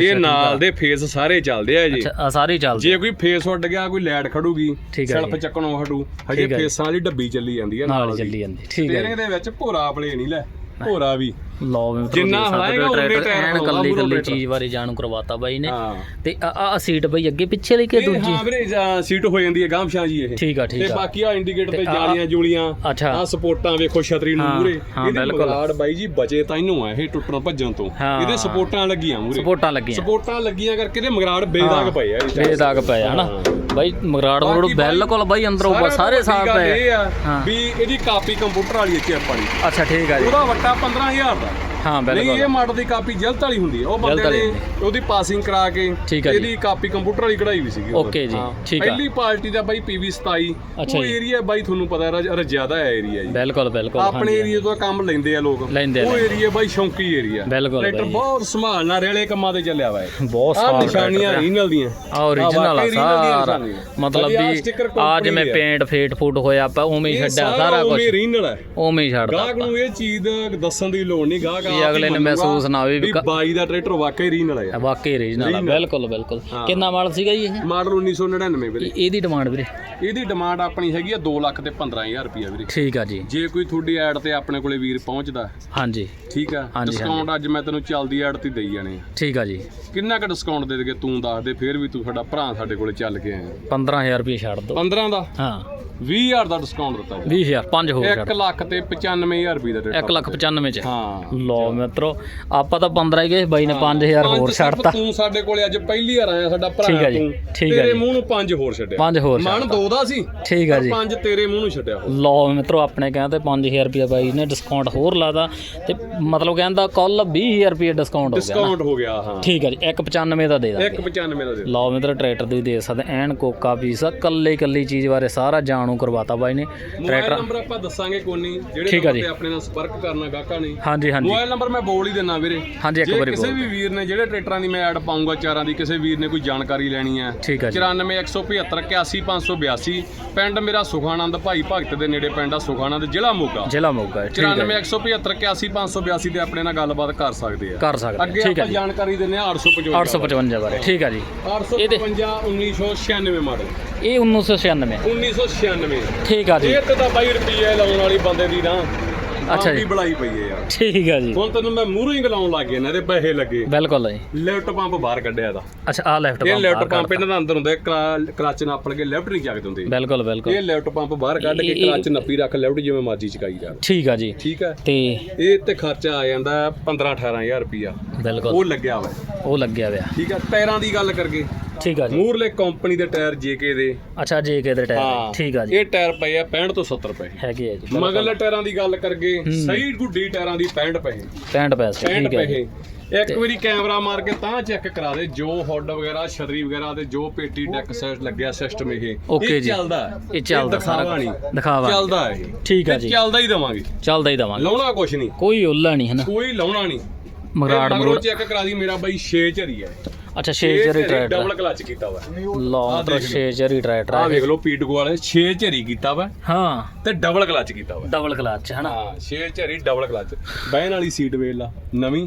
B: ਇਹ ਨਾਲ
A: ਆ।
B: ਦੇ ਫੇਸ ਸਾਰੇ ਚੱਲਦੇ ਆ ਜੀ
A: ਅੱਛਾ ਆ ਸਾਰੇ ਚੱਲਦੇ
B: ਜੇ ਕੋਈ ਫੇਸ ਉੱਡ ਗਿਆ ਕੋਈ ਲਾਈਟ ਖੜੂਗੀ
A: ਆ
B: ਸੈਲਫ। ਚੱਕਣੋਂ ਹਟੂ ਹਜੇ
A: ਆ।
B: ਫੇਸਾਂ ਵਾਲੀ ਡੱਬੀ ਚੱਲੀ ਜਾਂਦੀ ਹੈ
A: ਨਾਲ। ਚੱਲੀ ਜਾਂਦੀ ਠੀਕ ਹੈ
B: ਸਟੀਅਰਿੰਗ ਦੇ ਵਿੱਚ ਭੋਰਾ ਪਲੇ ਨਹੀਂ ਲੈ ਭੋਰਾ ਵੀ
A: ਲਓ ਵੀ
B: ਜਿੰਨਾ ਹਲਾਏਗਾ
A: ਟਰੈਕਟਰ
B: ਟਾਇਰ
A: ਐਨ ਕੱਲੀ ਕੱਲੀ। ਚੀਜ਼ ਬਾਰੇ ਜਾਣੂ ਕਰਵਾਤਾ ਬਾਈ ਨੇ।
B: ਹਾਂ।
A: ਤੇ ਆ ਆ ਸੀਟ ਬਈ ਅੱਗੇ ਪਿੱਛੇ ਲਈ ਕਿ ਦੂਜੀ?
B: ਹਾਂ ਵੀਰੇ ਸੀਟ ਹੋ ਜਾਂਦੀ ਹੈ ਗਾਮਸ਼ਾਂ ਜੀ ਇਹ।
A: ਠੀਕ ਆ
B: ਤੇ
A: ਠੀਕ ਆ।
B: ਬਾਕੀ ਆ ਇੰਡੀਕੇਟਰ ਤੇ
A: ਤੇ
B: ਜਾਲੀਆਂ ਜੂਲੀਆਂ ਆ ਸਪੋਰਟਾਂ ਵੇਖੋ ਛਤਰੀ ਨੂੰ
A: ਹਾਂ,
B: ਮੂਰੇ।
A: ਹਾਂ,
B: ਇਹਦੇ। ਮਗਾੜ ਬਾਈ ਜੀ ਬਚੇ ਤਾਂ ਇਹਨੂੰ ਆ ਇਹ ਟੁੱਟਣ ਭੱਜਣ ਤੋਂ।
A: ਹਾਂ।
B: ਇਹਦੇ ਸਪੋਰਟਾਂ ਲੱਗੀਆਂ ਮੂਰੇ।
A: ਸਪੋਰਟਾਂ ਲੱਗੀਆਂ।
B: ਸਪੋਰਟਾਂ ਲੱਗੀਆਂ ਕਰਕੇ ਇਹਦੇ ਮਗਰਾੜ ਬੇਦਾਗ ਪਏ ਆ।
A: ਬੇਦਾਗ ਪਏ ਆ ਹਨਾ? ਬਾਈ ਮਗਰਾੜ
B: ਬਾਈ
A: ਬਿਲਕੁਲ ਬਾਈ ਅੰਦਰੋਂ ਸਾਰੇ
B: ਤੋਂ
A: ਸਾਫ਼ ਹਾਂ।
B: ਵੀ ਇਹਦੀ ਕਾਪੀ ਕੰਪਿਊਟਰ ਵਾਲੀ ਇੱਥੇ ਵਾਲੀ
A: ਅੱਛਾ ਠੀਕ ਆ ਜੀ।
B: ਉਹਦਾ ਵੱਟਾ 15000
A: ਹਾਂ
B: ਨਹੀਂ
A: ਬਿਲਕੁਲ
B: ਇਹ ਮਾਡਲ ਦੀ ਕਾਪੀ ਜਲਤ ਵਾਲੀ ਹੁੰਦੀ ਹੈ ਉਹ ਬੰਦੇ ਨੇ ਉਹਦੀ ਪਾਸਿੰਗ ਕਰਾ ਕੇ। ਇਹਦੀ ਕਾਪੀ ਕੰਪਿਊਟਰ ਵਾਲੀ ਕਢਾਈ ਵੀ ਸੀਗੀ।
A: ਓਕੇ ਜੀ। ਠੀਕ ਆ।
B: ਪਹਿਲੀ ਪਾਰਟੀ ਦਾ ਬਾਈ ਪੀਵੀ 27
A: ਅੱਛਾ
B: ਉਹ। ਏਰੀਆ ਬਾਈ ਤੁਹਾਨੂੰ ਪਤਾ ਹੈ ਰਜਿਆਦਾ ਹੈ ਏਰੀਆ ਜੀ
A: ਬਿਲਕੁਲ ਬਿਲਕੁਲ
B: ਆਪਣੇ। ਏਰੀਆ ਤੋਂ ਕੰਮ ਲੈਂਦੇ ਆ ਲੋਕ
A: ਲੈਂਦੇ ਆ,
B: ਉਹ ਏਰੀਆ ਬਾਈ ਸ਼ੌਂਕੀ ਏਰੀਆ
A: ਬਿਲਕੁਲ
B: ਟਰੈਕਟਰ। ਬਹੁਤ ਸੰਭਾਲ ਨਾਲ ਰੇਲੇ ਕੰਮਾਂ ਤੇ ਚੱਲਿਆ ਵਾ
A: ਬਹੁਤ ਸਾਫ਼
B: ਨਿਸ਼ਾਨੀਆਂ ਰੀਨਲ ਦੀਆਂ
A: ਆ origignal ਆ ਸਾਰਾ। ਮਤਲਬ ਵੀ ਆ ਜਿਵੇਂ। ਪੇਂਟ ਫੇਟ ਫੂਟ ਹੋਇਆ ਆਪਾਂ ਉਵੇਂ ਹੀ ਛੱਡਿਆ ਸਾਰਾ ਕੁਝ
B: ਉਵੇਂ ਰੀਨਲ ਹੈ
A: ਉਵੇਂ ਹੀ ਛੱਡਦਾ
B: ਗਾਹਕ ਨੂੰ ਇਹ ਚੀਜ਼ ਦੱਸਣ ਦੀ ਲੋੜ ਨਹੀਂ ਗਾਹਕ
A: ਵੀ ਅਗਲੇ ਨੇ ਮਹਿਸੂਸ ਨਾ ਹੋਵੇ ਵੀ
B: ਬਾਈ ਦਾ ਟਰੈਕਟਰ ਵਾਕਈ ਰੀਨਲ ਹੈ
A: ਆ ਵਾਕਈ origignal ਆ। ਬਿਲਕੁਲ ਬਿਲਕੁਲ। ਕਿੰਨਾ ਮਾਡਲ ਸੀਗਾ ਜੀ ਇਹ?
B: ਮਾਡਲ 1999 ਵੀਰੇ।
A: ਇਹ- ਇਹਦੀ ਡਿਮਾਂਡ ਵੀਰੇ?
B: ਇਹਦੀ ਡਿਮਾਂਡ ਆਪਣੀ ਹੈਗੀ ਆ 2 ਲੱਖ ਤੇ 15000 ਰੁਪਇਆ ਵੀਰੇ।
A: ਠੀਕ ਆ ਜੀ।
B: ਜੇ ਕੋਈ ਤੁਹਾਡੀ ਐਡ ਤੇ ਆਪਣੇ ਕੋਲੇ ਵੀਰ ਪਹੁੰਚਦਾ
A: ਹਾਂਜੀ।
B: ਠੀਕ ਆ? ਡਿਸਕਾਊਂਟ ਅੱਜ ਮੈਂ ਤੈਨੂੰ ਚੱਲਦੀ ਐਡ ਤੇ ਦੇਈ ਜਾਣੇ ਆ।
A: ਠੀਕ ਆ ਜੀ।
B: ਕਿੰਨਾ ਕੁ ਡਿਸਕਾਊਂਟ ਦੇ ਦੇਗੇ ਤੂੰ ਦੱਸ ਦੇ ਫੇਰ ਵੀ ਤੂੰ ਸਾਡਾ ਭਰਾ ਸਾਡੇ ਕੋਲੇ ਚੱਲ ਕੇ ਆਇਆ।
A: 15000 ਰੁਪਏ ਛੱਡ ਦੋ
B: 15 ਦਾ?
A: ਹਾਂ।
B: 20000 ਦਾ ਡਿਸਕਾਊਂਟ ਦਿੱਤਾ ਜੀ।
A: 20000 ਪੰਜ ਹੋਰ
B: 1 ਲੱਖ ਤੇ 95000 ਰੁਪਏ ਦਾ ਰੇਟ
A: 1 ਲੱਖ 95 ਚ।
B: ਹਾਂ।
A: ਲੋ ਮਿੱਤਰੋ ਆਪਾਂ ਤਾਂ 15 ਹੀ ਗਏ ਬਾਈ ਨੇ 5000 ਹੋਰ ਛੱਡਤਾ।
B: ਤੂੰ ਸਾਡੇ ਕੋਲੇ ਅੱਜ ਪਹਿਲੀ ਵਾਰ ਆਇਆ ਸਾਡਾ ਭਰਾ
A: ਠੀਕ ਆ ਜੀ, ਠੀਕ ਆ
B: ਤੇਰੇ। ਮੂੰਹ ਨੂੰ ਪੰਜ ਹੋਰ ਛੱਡਿਆ।
A: ਪੰਜ ਹੋਰ
B: ਮਨ ਦੋ ਦਾ ਸੀ
A: ਠੀਕ ਆ ਜੀ।
B: ਪੰਜ ਤੇਰੇ ਮੂੰਹ ਨੂੰ ਛੱਡਿਆ ਹੋਰ।
A: ਲੋ ਮਿੱਤਰੋ ਆਪਣੇ ਕਹਿੰਦੇ 5000 ਰੁਪਏ ਬਾਈ ਨੇ ਡਿਸਕਾਊਂਟ ਹੋਰ ਲਾਦਾ ਤੇ ਮਤਲਬ ਕਹਿੰਦਾ ਕੱਲ 20000 ਰੁਪਏ ਡਿਸਕਾਊਂਟ ਹੋ ਗਿਆ।
B: ਡਿਸਕਾਊਂਟ ਹੋ ਗਿਆ ਹਾਂ।
A: ਠੀਕ ਆ ਜੀ 195 ਦਾ ਦੇ ਦਾਂਗੇ।
B: 195 ਦਾ ਦੇ
A: ਲਓ ਮਿੱਤਰ ਟਰੈਕਟਰ ਤੁਸੀਂ ਦੇਖ ਸਕਦੇ ਐਨ ਕੋਕਾ ਆ ਕੱਲੇ ਕੱਲੀ ਚੀਜ਼ ਬਾਰੇ ਸਾਰਾ ਜਾਣੂ ਕਰਵਾਤਾ ਬਾਈ ਨੇ। ਟਰੈਕਟਰ
B: ਨੰਬਰ ਆਪਾਂ ਦੱਸਾਂਗੇ ਕੋਈ ਨਹੀਂ ਜਿਹੜੇ ਨੰਬਰ। ਤੇ ਆਪਣੇ ਨਾਲ ਸੰਪਰਕ ਕਰਨਾ ਗਾਹਕਾਂ ਨੇ।
A: ਹਾਂਜੀ ਹਾਂਜੀ।
B: ਮੋਬਾਈਲ ਨੰਬਰ ਮੈਂ ਬੋਲ ਹੀ ਦਿੰਨਾ ਵੀਰੇ।
A: ਹਾਂਜੀ ਇੱਕ
B: ਜੇ
A: ਵਾਰੀ
B: ਕਿਸੇ
A: ਬੋਲ
B: ਵੀ ਵੀਰ ਨੇ ਜਿਹੜੇ ਟਰੈਕਟਰਾਂ ਦੀ ਮੈਂ ਐਡ ਪਾਉਂਗਾ ਚਾਰਾਂ ਦੀ ਕਿਸੇ ਵੀਰ ਨੇ ਕੋਈ ਜਾਣਕਾਰੀ ਲੈਣੀ ਹੈ।
A: ਠੀਕ ਆ ਜੀ।
B: 94175 81582 ਪਿੰਡ ਮੇਰਾ ਸੁਖਾਨੰਦ ਭਾਈ ਭਗਤ ਦੇ ਨੇੜੇ ਪਿੰਡ ਆ ਸੁਖਾਨੰਦ ਜ਼ਿਲ੍ਹਾ ਮੋਗਾ।
A: ਜ਼ਿਲ੍ਹਾ ਮੋਗਾ ਹੈ, ਠੀਕ ਹੈ
B: 94175 81582 ਤੇ ਆਪਣੇ ਨਾਲ ਗੱਲਬਾਤ ਕਰ ਸਕਦੇ ਆ।
A: ਕਰ ਸਕਦੇ
B: ਅੱਗੇ
A: ਠੀਕ ਹੈ
B: ਆਪਾਂ
A: ਜੀ।
B: ਜਾਣਕਾਰੀ ਦਿੰਨੇ ਆ 855
A: 855 ਬਾਰੇ ਠੀਕ ਆ ਜੀ।
B: 855 1996 ਮਾਡਲ।
A: ਇਹ 1996
B: 1996
A: ਠੀਕ ਆ ਜੀ।
B: ਇਹ ਤੇ ਤਾਂ ਬਾਈ ਰੁਪਏ ਲਾਉਣ ਵਾਲੀ ਬੰਦੇ ਦੀ ਨਾ।
A: ਅੱਛਾ ਜੀ।
B: ਬੜਾਈ ਪਈ ਹੈ ਯਾਰ।
A: ਠੀਕ ਆ ਜੀ।
B: ਹੁਣ ਤੈਨੂੰ ਮੈਂ ਮੂਹਰੋਂ ਹੀ ਗਲਾਉਣ ਲੱਗ ਗਿਆ ਨਾ ਇਹਦੇ ਪੈਸੇ ਲੱਗੇ।
A: ਬਿਲਕੁਲ ਜੀ।
B: ਲੈਫਟ ਪੰਪ ਬਾਹਰ ਕੱਢਿਆ ਦਾ
A: ਅੱਛਾ ਆ ਲੈਫਟ
B: ਇਹ ਲੈਫਟ
A: ਪੰਪ
B: ਇਹਨਾਂ ਦਾ ਅੰਦਰ ਹੁੰਦਾ ਹੈ, ਕਲਾ- ਕਲੱਚ ਨਾਪਣ ਕੇ ਲੈਫਟ ਨਹੀਂ ਚੱਕਦੇ ਹੁੰਦੇ।
A: ਬਿਲਕੁਲ ਬਿਲਕੁਲ।
B: ਇਹ ਲੈਫਟ ਪੰਪ ਬਾਹਰ ਕੱਢ ਕੇ ਕਲੱਚ ਨੱਪੀ ਰੱਖ ਲੈਫਟ ਜਿਵੇਂ ਮਰਜ਼ੀ ਚਕਾਈ ਜਾ
A: ਠੀਕ ਆ ਜੀ।
B: ਠੀਕ ਹੈ
A: ਤੇ
B: ਇਹ ਤੇ ਖਰਚਾ ਆ ਜਾਂਦਾ 15 18000 ਰੁਪਿਆ
A: ਬਿਲਕੁਲ।
B: ਉਹ ਲੱਗਿਆ ਵਾ।
A: ਉਹ ਲੱਗਿਆ ਹੋਇਆ
B: ਠੀਕ ਹੈ ਟਾਇਰਾਂ ਦੀ ਗੱਲ ਕਰਗੇ
A: ਠੀਕ ਆ ਜੀ।
B: ਮੂਰਲੇ ਕੰਪਨੀ ਦੇ ਟਾਇਰ ਜੇਕੇ ਦੇ।
A: ਅੱਛਾ ਜੇ ਕੇ ਦੇ ਟਾਇਰ ਠੀਕ ਆ ਜੀ।
B: ਇਹ ਟਾਇਰ ਪਏ ਆ 65 ਤੋਂ 70 ਰੁਪਏ
A: ਹੈਗੇ ਆ ਜੀ।
B: ਮਗਰਲੇ ਟਾਇਰਾਂ ਦੀ ਗੱਲ ਕਰਗੇ ਸਹੀ ਗੁੱਡੀ ਟਾਇਰਾਂ ਦੀ 65 ਪੈਸੇ
A: 65 ਪੈਸੇ
B: 65
A: ਠੀਕ ਹੈ ਜੀ।
B: ਇੱਕ ਵਾਰੀ ਕੈਮਰਾ ਮਾਰ ਕੇ ਤਾਂ ਚੈੱਕ ਕਰਾ ਦੇ ਜੋ ਹੁੱਡ ਵਗੈਰਾ ਛਤਰੀ ਵਗੈਰਾ ਤੇ ਜੋ ਪੇਟੀ ਡੈਕ ਸੈਟ ਲੱਗਿਆ ਸਿਸਟਮ ਇਹ। ਇਹ। ਚੱਲਦਾ।
A: ਇਹ ਚੱਲਦਾ ਸਾਰਾ
B: ਦਿਖਾਵਾ ਚੱਲਦਾ ਇਹ।
A: ਠੀਕ ਆ
B: ਇਹ
A: ਜੀ।
B: ਚੱਲਦਾ ਹੀ ਦਵਾਂਗੇ।
A: ਚੱਲਦਾ ਹੀ ਦਵਾਂਗੇ।
B: ਲਾਉਣਾ ਕੁਛ ਨਹੀਂ।
A: ਕੋਈ ਉੱਲਾ ਨਹੀਂ ਹੈ ਨਾ।
B: ਕੋਈ ਲਾਉਣਾ ਨਹੀਂ।
A: ਮਗਰਾੜ
B: ਮਗਰੋਂ
A: ਮਗਰੋੜ
B: ਚੈੱਕ ਕਰਾ ਦੀ ਮੇਰਾ ਬਾਈ 6 ਝਰੀ ਹੈ
A: ਅੱਛਾ 6 ਚਰੀ ਟਰੈਕਟਰ
B: ਡਬਲ ਕਲਚ ਕੀਤਾ ਵਾ
A: ਮਤਲਬ
B: ਦੇਖ
A: 6 ਚਰੀ ਟਰੈਕਟਰ
B: ਆਹ ਵੇਖ ਲਓ ਪੀਟਕੋ ਵਾਲੇ 6 ਝਰੀ ਕੀਤਾ ਵਾ
A: ਹਾਂ।
B: ਤੇ ਡਬਲ ਕਲਚ ਕੀਤਾ ਵਾ
A: ਡਬਲ ਕਲਚ ਹੈ ਨਾ
B: ਹਾਂ 6 ਝਰੀ ਡਬਲ ਕਲਚ ਬਹਿਣ ਵਾਲੀ ਸੀਟ ਵੇਖ ਲਾ ਨਵੀਂ।